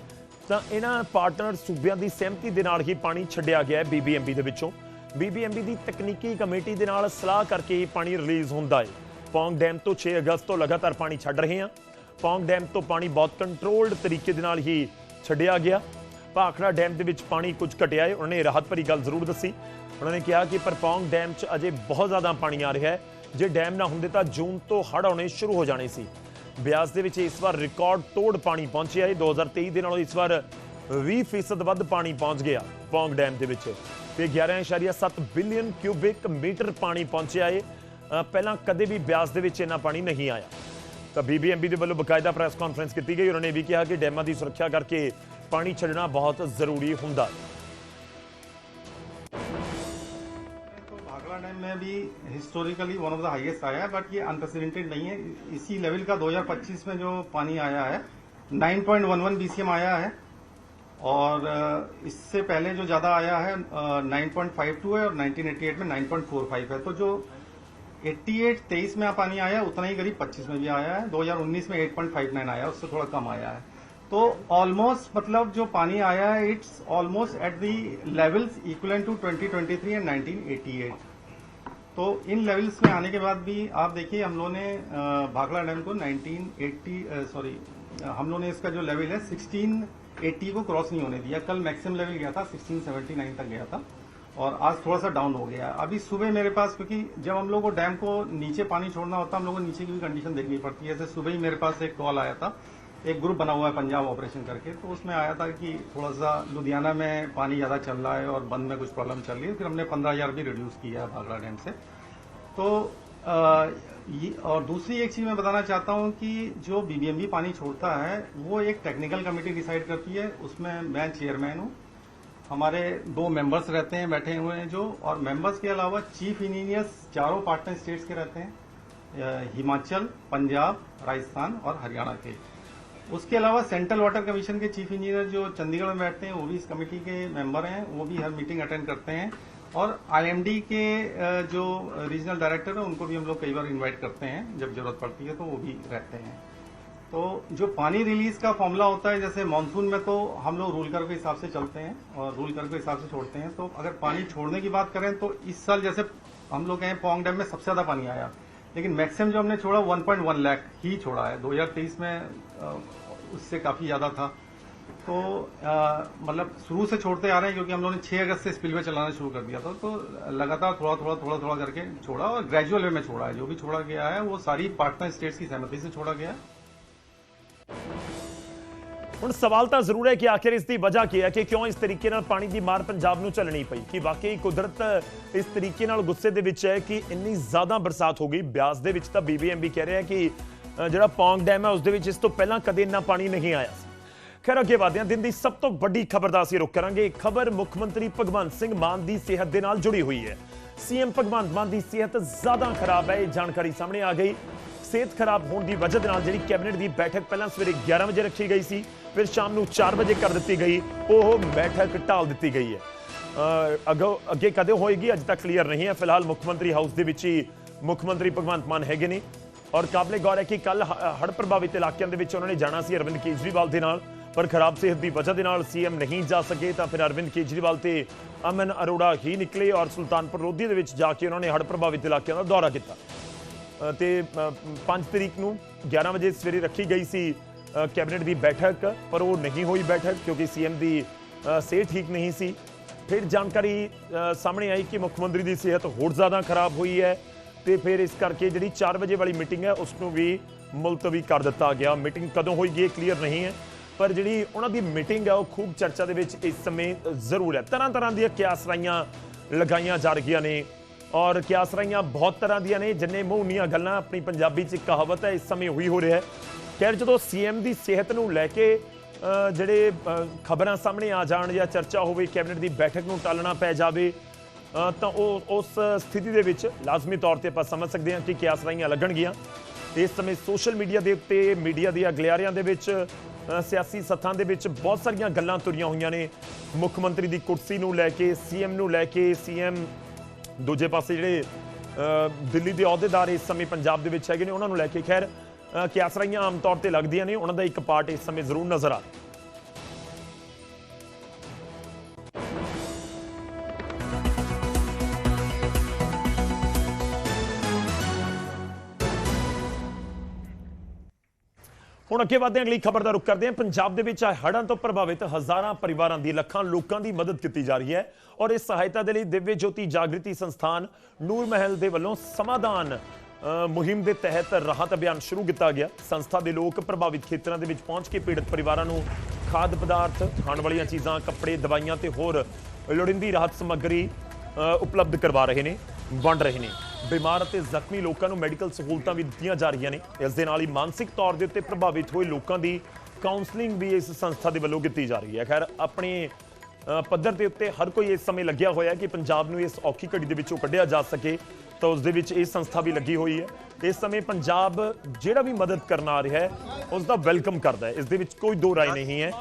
ਤਾਂ ਇਹਨਾਂ ਪਾਰਟਨਰ ਸੂਬਿਆਂ ਦੀ ਸਹਿਮਤੀ ਦੇ ਨਾਲ ਹੀ ਪਾਣੀ ਛੱਡਿਆ ਗਿਆ ਹੈ ਬੀਬੀਐਮਬੀ ਦੇ ਵਿੱਚੋਂ। ਬੀਬੀਐਮਬੀ ਦੀ ਤਕਨੀਕੀ ਕਮੇਟੀ ਦੇ ਨਾਲ ਸਲਾਹ ਕਰਕੇ ਹੀ ਪਾਣੀ ਰਿਲੀਜ਼ ਹੁੰਦਾ ਹੈ। ਪੌਂਗ ਡੈਮ ਤੋਂ 6 ਅਗਸਤ ਤੋਂ ਲਗਾਤਾਰ ਪਾਣੀ ਛੱਡ ਰਹੇ ਹਾਂ। ਪੌਂਗ ਡੈਮ ਤੋਂ ਪਾਣੀ ਬਹੁਤ ਕੰਟਰੋਲਡ ਤਰੀਕੇ ਦੇ ਨਾਲ ਹੀ ਛੱਡਿਆ ਗਿਆ। ਭਾਖੜਾ ਡੈਮ ਦੇ ਵਿੱਚ ਪਾਣੀ ਕੁਝ ਘਟਿਆ ਹੈ। ਉਹਨਾਂ ਨੇ ਰਾਹਤ ਭਰੀ ਗੱਲ ਜ਼ਰੂਰ ਦੱਸੀ। ਉਹਨਾਂ ਨੇ ਕਿਹਾ ਕਿ ਪਰਪੌਂਗ ਡੈਮ 'ਚ ਅਜੇ ਬਹੁਤ ਜ਼ਿਆਦਾ ਪਾਣੀ ਆ ਰਿਹਾ ਹੈ। ਜੇ ਡੈਮ ਨਾ ਹੁੰਦੇ ਤਾਂ ਜੂਨ ਤੋਂ ਹੜ੍ਹ ਆਉਣੇ ਸ਼ੁਰੂ ਹੋ ਜਾਣੇ ਸੀ। ਬਿਆਸ ਦੇ ਵਿੱਚ ਇਸ ਵਾਰ ਰਿਕਾਰਡ ਤੋੜ ਪਾਣੀ ਪਹੁੰਚਿਆ ਹੈ। 2023 ਦੇ ਨਾਲੋਂ ਇਸ ਵਾਰ 20% ਵੱਧ ਪਾਣੀ ਪਹੁੰਚ ਗਿਆ ਪੌਂਗ ਡੈਮ ਦੇ ਵਿੱਚ। ਤੇ 11.7 ਬਿਲੀਅਨ ਕਿਊਬਿਕ ਮੀਟਰ ਪਾਣੀ ਪਹੁੰਚਿਆ ਹੈ। ਪਹਿਲਾਂ ਕਦੇ ਵੀ ਬਿਆਸ ਦੇ ਵਿੱਚ ਇੰਨਾ ਪਾਣੀ ਨਹੀਂ ਆਇਆ। ਤਾਂ ਬੀਬੀਐਮਬੀ ਦੇ ਵੱਲੋਂ ਬਕਾਇਦਾ ਪ੍ਰੈਸ ਕਾਨਫਰੰਸ ਕੀਤੀ ਗਈ। ਉਹਨਾਂ ਨੇ ਇਹ ਵੀ ਕਿਹਾ ਕਿ ਡੈਮਾਂ ਦੀ ਸੁਰੱਖਿਆ ਕਰਕੇ ਪਾਣੀ ਛੱਡਣਾ ਬਹੁਤ ਜ਼ਰੂਰੀ ਹੁੰਦਾ ਹੈ तो भाखड़ा डैम में भी historically one of the highest आया है बट ये अनप्रेसिडेंटेड नहीं है इसी लेवल का 2025 में जो पानी आया है 9.11 बीसीएम आया है और अ, इससे पहले जो ज्यादा आया है अ, 9.52 है और 1988 में 9.45 है तो जो 88 23 में पानी आया उतना ही करीब 25 में भी आया है 2019 में 8.59 आया उससे थोड़ा कम आया है तो ऑलमोस्ट मतलब जो पानी आया है it's almost at the levels equal to 2023 and 1988 तो इन लेवल्स में आने के बाद भी आप देखिए, हम लोगों ने भाखड़ा डैम को 1980 सॉरी हम लोगों ने इसका जो लेवल है 1680 को क्रॉस नहीं होने दिया। कल मैक्सिमम लेवल गया था 1679 तक गया था, और आज थोड़ा सा डाउन हो गया अभी सुबह मेरे पास, क्योंकि जब हम लोग को डैम को नीचे पानी छोड़ना होता है हम लोग को नीचे की भी कंडीशन देखनी पड़ती है। जैसे सुबह ही मेरे पास एक कॉल आया था एक ग्रुप बना हुआ है पंजाब ऑपरेशन करके तो उसमें आया था कि थोड़ा सा लुधियाना में पानी ज़्यादा चल रहा है और बंद में कुछ प्रॉब्लम चल रही है फिर हमने पंद्रह हज़ार भी रिड्यूस किया है भागड़ा डैम से। तो अ, ये और दूसरी एक चीज़ मैं बताना चाहता हूँ कि जो बीबीएमबी पानी छोड़ता है वो एक टेक्निकल कमेटी डिसाइड करती है उसमें मैं चेयरमैन हूँ। हमारे दो मेंबर्स रहते हैं बैठे हुए हैं जो और मेंबर्स के अलावा चीफ इंजीनियर्स चारों पार्टनर स्टेट्स के रहते हैं हिमाचल पंजाब राजस्थान और हरियाणा के। उसके अलावा सेंट्रल वाटर कमीशन के चीफ इंजीनियर जो चंडीगढ़ में बैठते हैं, वो भी इस कमेटी के मेंबर हैं, वो भी हर मीटिंग अटेंड करते हैं। और आईएमडी के जो रीजनल डायरेक्टर हैं, उनको भी हम लोग कई बार इनवाइट करते हैं, जब ज़रूरत पड़ती है तो वो भी रहते हैं। तो जो पानी रिलीज़ का फॉर्मूला होता है, जैसे मानसून में तो हम लोग रूल कर के हिसाब से चलते हैं, और रूल कर के हिसाब से छोड़ते हैं। तो अगर पानी छोड़ने की बात करें तो इस साल जैसे हम लोग कहें पोंग डैम में, सबसे ज़्यादा पानी आया। लेकिन मैक्सिमम जो हमने छोड़ा 1.1 लाख ही छोड़ा है। 2023 में उससे काफी ज्यादा था तो अ, मतलब शुरू से छोड़ते आ रहे हैं क्योंकि हम लोगों ने 6 अगस्त से स्पिलवे चलाना शुरू कर दिया था तो लगातार थोड़ा थोड़ा थोड़ा थोड़ा करके छोड़ा और ग्रेजुअल वे में छोड़ा है जो भी छोड़ा गया है वो सारी पार्टनर स्टेट्स की सहमति से छोड़ा गया है ਹੁਣ ਸਵਾਲ ਤਾਂ ਜ਼ਰੂਰ ਹੈ ਕਿ ਆਖਿਰ ਇਸ ਦੀ ਵਜ੍ਹਾ ਕੀ ਹੈ ਕਿ ਕਿਉਂ ਇਸ ਤਰੀਕੇ ਨਾਲ ਪਾਣੀ ਦੀ ਮਾਰ ਪੰਜਾਬ ਨੂੰ ਝੱਲਣੀ ਪਈ ਕਿ ਵਾਕਈ ਕੁਦਰਤ ਇਸ ਤਰੀਕੇ ਨਾਲ ਗੁੱਸੇ ਦੇ ਵਿੱਚ ਹੈ ਕਿ ਇੰਨੀ ਜ਼ਿਆਦਾ ਬਰਸਾਤ ਹੋ ਗਈ ਬਿਆਸ ਦੇ ਵਿੱਚ ਤਾਂ ਬੀਬੀਐਮਬੀ ਕਹਿ ਰਿਹਾ ਕਿ ਅ, ਜਿਹੜਾ ਪੌਂਗ ਡੈਮ ਹੈ ਉਸ ਦੇ ਵਿੱਚ ਇਸ ਤੋਂ ਪਹਿਲਾਂ ਕਦੇ ਇੰਨਾ ਪਾਣੀ ਨਹੀਂ ਆਇਆ ਸੀ। ਖੈਰ, ਅੱਗੇ ਵਧਦੇ ਹਾਂ। ਦਿਨ ਦੀ ਸਭ ਤੋਂ ਵੱਡੀ ਖਬਰ ਦਾ ਅਸੀਂ ਰੁਕ ਕਰਾਂਗੇ। ਖਬਰ ਮੁੱਖ ਮੰਤਰੀ ਭਗਵੰਤ ਸਿੰਘ ਮਾਨ ਦੀ ਸਿਹਤ ਦੇ ਨਾਲ ਜੁੜੀ ਹੋਈ ਹੈ। ਸੀਐਮ ਭਗਵੰਤ ਮਾਨ ਦੀ ਸਿਹਤ ਜ਼ਿਆਦਾ ਖਰਾਬ ਹੈ, ਇਹ ਜਾਣਕਾਰੀ ਸਾਹਮਣੇ ਆ ਗਈ। ਸਿਹਤ ਖਰਾਬ ਹੋਣ ਦੀ ਵਜ੍ਹਾ ਦੇ ਨਾਲ ਜਿਹੜੀ ਕੈਬਨਿਟ ਦੀ ਬੈਠਕ ਪਹਿਲਾਂ ਸਵੇਰੇ 11 ਵਜੇ ਰੱਖੀ ਗਈ ਸੀ, ਫਿਰ ਸ਼ਾਮ ਨੂੰ 4 ਵਜੇ ਕਰ ਦਿੱਤੀ ਗਈ। ਉਹ ਬੈਠਕ ਟਾਲ ਦਿੱਤੀ ਗਈ ਹੈ। ਅੱਗੋਂ, ਅੱਗੇ ਕਦੇ ਹੋਏਗੀ, ਅੱਜ ਤੱਕ ਕਲੀਅਰ ਨਹੀਂ ਹੈ। ਫਿਲਹਾਲ ਮੁੱਖ ਮੰਤਰੀ ਹਾਊਸ ਦੇ ਵਿੱਚ ਹੀ ਮੁੱਖ ਮੰਤਰੀ ਭਗਵੰਤ ਮਾਨ ਹੈਗੇ ਨੇ। ਔਰ ਕਾਬਲੇ ਗੌਰ ਹੈ ਕਿ ਕੱਲ ਹੜ੍ਹ ਪ੍ਰਭਾਵਿਤ ਇਲਾਕਿਆਂ ਦੇ ਵਿੱਚ ਉਹਨਾਂ ਨੇ ਜਾਣਾ ਸੀ ਅਰਵਿੰਦ ਕੇਜਰੀਵਾਲ ਦੇ ਨਾਲ ਪਰ ਖਰਾਬ ਸਿਹਤ ਦੀ ਵਜ੍ਹਾ ਦੇ ਨਾਲ ਸੀਐਮ ਨਹੀਂ ਜਾ ਸਕੇ ਤਾਂ ਫਿਰ ਅਰਵਿੰਦ ਕੇਜਰੀਵਾਲ ਤੇ ਅਮਨ ਅਰੋੜਾ ਹੀ ਨਿਕਲੇ ਔਰ ਸੁਲਤਾਨਪੁਰ ਲੋਧੀ ਦੇ ਵਿੱਚ ਜਾ ਕੇ ਉਹਨਾਂ ਨੇ ਹੜ੍ਹ ਪ੍ਰਭਾਵਿਤ ਇਲਾਕਿਆਂ ਦਾ ਦੌਰਾ ਕੀਤਾ। ਅ, ਤੇ 5 ਤਰੀਕ ਨੂੰ 11 ਵਜੇ ਸਵੇਰੇ ਰੱਖੀ ਗਈ ਸੀ ਕੈਬਨਿਟ ਦੀ ਬੈਠਕ ਪਰ ਉਹ ਨਹੀਂ ਹੋਈ ਬੈਠਕ ਕਿਉਂਕਿ ਸੀਐਮ ਦੀ ਸਿਹਤ ਠੀਕ ਨਹੀਂ ਸੀ। ਫਿਰ ਜਾਣਕਾਰੀ ਸਾਹਮਣੇ ਆਈ ਕਿ ਮੁੱਖ ਮੰਤਰੀ ਦੀ ਸਿਹਤ ਹੋਰ ਜ਼ਿਆਦਾ ਖਰਾਬ ਹੋਈ ਹੈ। ਤੇ ਫਿਰ ਇਸ ਕਰਕੇ ਜਿਹੜੀ 4 ਵਜੇ ਵਾਲੀ ਮੀਟਿੰਗ ਹੈ, ਉਸ ਨੂੰ ਵੀ ਮੁਲਤਵੀ ਕਰ ਦਿੱਤਾ ਗਿਆ। ਮੀਟਿੰਗ ਕਦੋਂ ਹੋਏਗੀ ਇਹ ਕਲੀਅਰ ਨਹੀਂ ਹੈ, ਪਰ ਜਿਹੜੀ ਉਹਨਾਂ ਦੀ ਮੀਟਿੰਗ ਹੈ, ਉਹ ਖੂਬ ਚਰਚਾ ਦੇ ਵਿੱਚ ਇਸ ਸਮੇਂ ਜ਼ਰੂਰ ਹੈ। ਤਰ੍ਹਾਂ ਤਰ੍ਹਾਂ ਦੀਆਂ ਕਿਆਸਰਾਈਆਂ ਲਗਾਈਆਂ ਜਾ ਰਹੀਆਂ ਨੇ ਔਰ ਕਿਆਸਰਾਈਆਂ ਬਹੁਤ ਤਰ੍ਹਾਂ ਦੀਆਂ ਨੇ, ਜਿੰਨੇ ਮੂੰਹ ਗੱਲਾਂ ਆਪਣੀ ਪੰਜਾਬੀ 'ਚ ਕਹਾਵਤ ਹੈ, ਇਸ ਸਮੇਂ ਹੋਈ ਹੋ ਰਿਹਾ ਹੈ। ਖੈਰ, ਜਦੋਂ ਸੀਐਮ ਦੀ ਸਿਹਤ ਨੂੰ ਲੈ ਕੇ ਜਿਹੜੇ ਖਬਰਾਂ ਸਾਹਮਣੇ ਆ ਜਾਣ ਜਾਂ ਚਰਚਾ ਹੋਵੇ, ਕੈਬਨਿਟ ਦੀ ਬੈਠਕ ਨੂੰ ਟਾਲਣਾ ਪੈ ਜਾਵੇ ਤਾਂ ਉਹ ਉਸ ਸਥਿਤੀ ਦੇ ਵਿੱਚ ਲਾਜ਼ਮੀ ਤੌਰ ਤੇ ਆਪਾਂ ਸਮਝ ਸਕਦੇ ਹਾਂ ਕਿ ਕਿਆਸਰਾਈਆਂ ਲੱਗਣਗੀਆਂ। ਇਸ ਸਮੇਂ ਸੋਸ਼ਲ ਮੀਡੀਆ ਦੇ ਉੱਤੇ, ਮੀਡੀਆ ਦੀਆਂ ਗਲਿਆਰਿਆਂ ਦੇ ਵਿੱਚ ਸਿਆਸੀ ਸੱਥਾਂ ਦੇ ਵਿੱਚ ਬਹੁਤ ਸਾਰੀਆਂ ਗੱਲਾਂ ਤੁਰੀਆਂ ਹੋਈਆਂ ਨੇ। ਮੁੱਖ ਮੰਤਰੀ ਦੀ ਕੁਰਸੀ ਨੂੰ ਲੈ ਕੇ, ਸੀਐਮ ਨੂੰ ਲੈ ਕੇ, ਸੀਐਮ ਦੂਜੇ ਪਾਸੇ ਜਿਹੜੇ ਦਿੱਲੀ ਦੇ ਅਹੁਦੇਦਾਰ ਇਸ ਸਮੇਂ ਪੰਜਾਬ ਦੇ ਵਿੱਚ ਹੈਗੇ ਨੇ, ਉਹਨਾਂ ਨੂੰ ਲੈ ਕੇ ਖੈਰ ਕਿਆਸਰਾਈਆਂ ਆਮ ਤੌਰ ਤੇ ਲੱਗਦੀਆਂ ਨੇ, ਉਹਨਾਂ ਦਾ ਇੱਕ ਪਾਰਟ ਇਸ ਸਮੇਂ ਜ਼ਰੂਰ ਨਜ਼ਰ ਆ। ਹੁਣ ਅੱਗੇ ਵਧਦੇ ਹਾਂ, ਅਗਲੀ ਖਬਰ ਦਾ ਰੁਖ ਕਰਦੇ ਹਾਂ। ਪੰਜਾਬ ਦੇ ਵਿੱਚ ਹੜ੍ਹਾਂ ਤੋਂ ਪ੍ਰਭਾਵਿਤ ਹਜ਼ਾਰਾਂ ਪਰਿਵਾਰਾਂ ਦੀ ਲੱਖਾਂ ਲੋਕਾਂ ਦੀ ਮਦਦ ਕੀਤੀ ਜਾ ਰਹੀ ਹੈ ਔਰ ਇਸ ਸਹਾਇਤਾ ਦੇ ਲਈ ਦਿਵਯ ਜੋਤੀ ਜਾਗ੍ਰਿਤੀ ਸੰਸਥਾਨ ਨੂਰ ਮਹਿਲ ਦੇ ਵੱਲੋਂ ਸਮਾਧਾਨ ਮੁਹਿੰਮ ਦੇ ਤਹਿਤ ਰਾਹਤ ਅਭਿਆਨ ਸ਼ੁਰੂ ਕੀਤਾ ਗਿਆ। ਸੰਸਥਾ ਦੇ ਲੋਕ ਪ੍ਰਭਾਵਿਤ ਖੇਤਰਾਂ ਦੇ ਵਿੱਚ ਪਹੁੰਚ ਕੇ ਪੀੜਤ ਪਰਿਵਾਰਾਂ ਨੂੰ ਖਾਦ ਪਦਾਰਥ, ਖਾਣ ਵਾਲੀਆਂ ਚੀਜ਼ਾਂ, ਕੱਪੜੇ, ਦਵਾਈਆਂ ਤੇ ਹੋਰ ਲੋੜੀਂਦੀ ਰਾਹਤ ਸਮੱਗਰੀ ਉਪਲਬਧ ਕਰਵਾ ਰਹੇ ਨੇ। ਵੰਡ ਰਹੇ ਨੇ। ਬਿਮਾਰ ਅਤੇ ਜ਼ਖਮੀ ਲੋਕਾਂ ਨੂੰ ਮੈਡੀਕਲ ਸਹੂਲਤਾਂ ਵੀ ਦਿੱਤੀਆਂ ਜਾ ਰਹੀਆਂ ਨੇ। ਇਸ ਦੇ ਨਾਲ ਹੀ ਮਾਨਸਿਕ ਤੌਰ ਦੇ ਉੱਤੇ ਪ੍ਰਭਾਵਿਤ ਹੋਏ ਲੋਕਾਂ ਦੀ ਕਾਉਂਸਲਿੰਗ ਵੀ ਇਸ ਸੰਸਥਾ ਦੇ ਵੱਲੋਂ ਕੀਤੀ ਜਾ ਰਹੀ ਹੈ। ਖੈਰ, ਆਪਣੇ ਪੱਧਰ ਦੇ ਉੱਤੇ ਹਰ ਕੋਈ ਇਸ ਸਮੇਂ ਲੱਗਿਆ ਹੋਇਆ ਕਿ ਪੰਜਾਬ ਨੂੰ ਇਸ ਔਖੀ ਘੜੀ ਦੇ ਵਿੱਚੋਂ ਕੱਢਿਆ ਜਾ ਸਕੇ, ਤਾਂ ਉਸ ਦੇ ਵਿੱਚ ਇਹ ਸੰਸਥਾ ਵੀ ਲੱਗੀ ਹੋਈ ਹੈ। ਇਸ ਸਮੇਂ ਪੰਜਾਬ ਜਿਹੜਾ ਵੀ ਮਦਦ ਕਰਨ ਆ ਰਿਹਾ ਹੈ, ਉਸ ਦਾ ਵੈਲਕਮ ਕਰਦਾ ਹੈ। ਇਸ ਦੇ ਵਿੱਚ ਕੋਈ ਦੋ ਰਾਏ ਨਹੀਂ ਹੈ।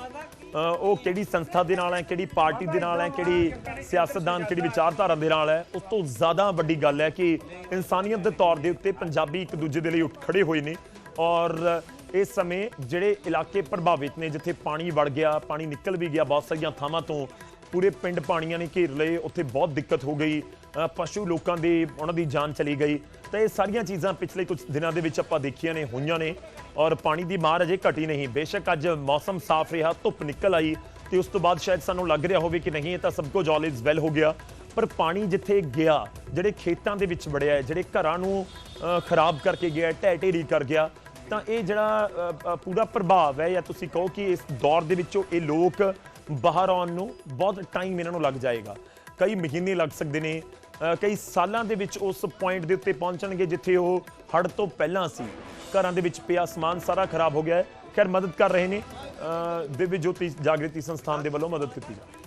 ਉਹ ਕਿਹੜੀ ਸੰਸਥਾ ਦੇ ਨਾਲ ਹੈ, ਕਿਹੜੀ ਪਾਰਟੀ ਦੇ ਨਾਲ ਹੈ, ਕਿਹੜੀ ਸਿਆਸਤਦਾਨ, ਕਿਹੜੀ ਵਿਚਾਰਧਾਰਾ ਦੇ ਨਾਲ ਹੈ, ਉਸ ਤੋਂ ਜ਼ਿਆਦਾ ਵੱਡੀ ਗੱਲ ਹੈ ਕਿ ਇਨਸਾਨੀਅਤ ਦੇ ਤੌਰ ਦੇ ਉੱਤੇ ਪੰਜਾਬੀ ਇੱਕ ਦੂਜੇ ਦੇ ਲਈ ਉੱਠ ਖੜੇ ਹੋਏ ਨੇ ਔਰ ਇਸ ਸਮੇਂ ਜਿਹੜੇ ਇਲਾਕੇ ਪ੍ਰਭਾਵਿਤ ਨੇ, ਜਿੱਥੇ ਪਾਣੀ ਵੜ ਗਿਆ, ਪਾਣੀ ਨਿਕਲ ਵੀ ਗਿਆ ਬਹੁਤ ਸਾਰੀਆਂ ਥਾਵਾਂ ਤੋਂ ਪੂਰੇ ਪਿੰਡ ਪਾਣੀਆਂ ਨੇ ਘੇਰ ਲਏ, ਉੱਥੇ ਬਹੁਤ ਦਿੱਕਤ ਹੋ ਗਈ। ਪਸ਼ੂ ਲੋਕਾਂ ਦੀ, ਉਹਨਾਂ ਦੀ ਜਾਨ ਚਲੀ ਗਈ। ਤਾਂ ਇਹ ਸਾਰੀਆਂ ਚੀਜ਼ਾਂ ਪਿਛਲੇ ਕੁਝ ਦਿਨਾਂ ਦੇ ਵਿੱਚ ਆਪਾਂ ਦੇਖੀਆਂ ਨੇ, ਹੋਈਆਂ ਨੇ। ਔਰ ਪਾਣੀ ਦੀ ਮਾਰ ਅਜੇ ਘਟੀ ਨਹੀਂ। ਬੇਸ਼ੱਕ ਅੱਜ ਮੌਸਮ ਸਾਫ਼ ਰਿਹਾ, ਧੁੱਪ ਨਿਕਲ ਆਈ ਤੇ ਉਸ ਤੋਂ ਬਾਅਦ ਸ਼ਾਇਦ ਸਾਨੂੰ ਲੱਗ ਰਿਹਾ ਹੋਵੇ ਕਿ ਨਹੀਂ, ਇਹ ਤਾਂ ਸਭ ਕੁਝ ਆਲ ਇਜ਼ ਵੈਲ ਹੋ ਗਿਆ। ਪਰ ਪਾਣੀ ਜਿੱਥੇ ਗਿਆ, ਜਿਹੜੇ ਖੇਤਾਂ ਦੇ ਵਿੱਚ ਵੜਿਆ ਜਿਹੜੇ ਘਰਾਂ ਨੂੰ ਖਰਾਬ ਕਰਕੇ ਗਿਆ, ਢਹਿ ਢੇਰੀ ਕਰ ਗਿਆ, ਤਾਂ ਇਹ ਜਿਹੜਾ ਪੂਰਾ ਪ੍ਰਭਾਵ ਹੈ ਜਾਂ ਤੁਸੀਂ ਕਹੋ ਕਿ ਇਸ ਦੌਰ ਦੇ ਵਿੱਚੋਂ ਇਹ ਲੋਕ ਬਾਹਰ ਆਉਣ ਨੂੰ ਬਹੁਤ ਟਾਈਮ ਇਹਨਾਂ ਨੂੰ ਲੱਗ ਜਾਏਗਾ। ਕਈ ਮਹੀਨੇ ਲੱਗ ਸਕਦੇ ਨੇ। ਕਈ ਸਾਲਾਂ ਦੇ ਵਿੱਚ ਉਸ ਪੁਆਇੰਟ ਦੇ ਉੱਤੇ ਪਹੁੰਚਣਗੇ ਜਿੱਥੇ ਉਹ ਹੜ੍ਹ ਤੋਂ ਪਹਿਲਾਂ ਸੀ। ਘਰਾਂ ਦੇ ਵਿੱਚ ਪਿਆ ਸਮਾਨ ਸਾਰਾ ਖਰਾਬ ਹੋ ਗਿਆ ਹੈ। ਖੈਰ ਮਦਦ ਕਰ ਰਹੇ ਨੇ। ਅ, ਦਿਵਯ ਜੋਤੀ ਜਾਗ੍ਰਿਤੀ ਸੰਸਥਾਨ ਦੇ ਵੱਲੋਂ ਮਦਦ ਕੀਤੀ ਜਾ ਰਹੀ ਹੈ।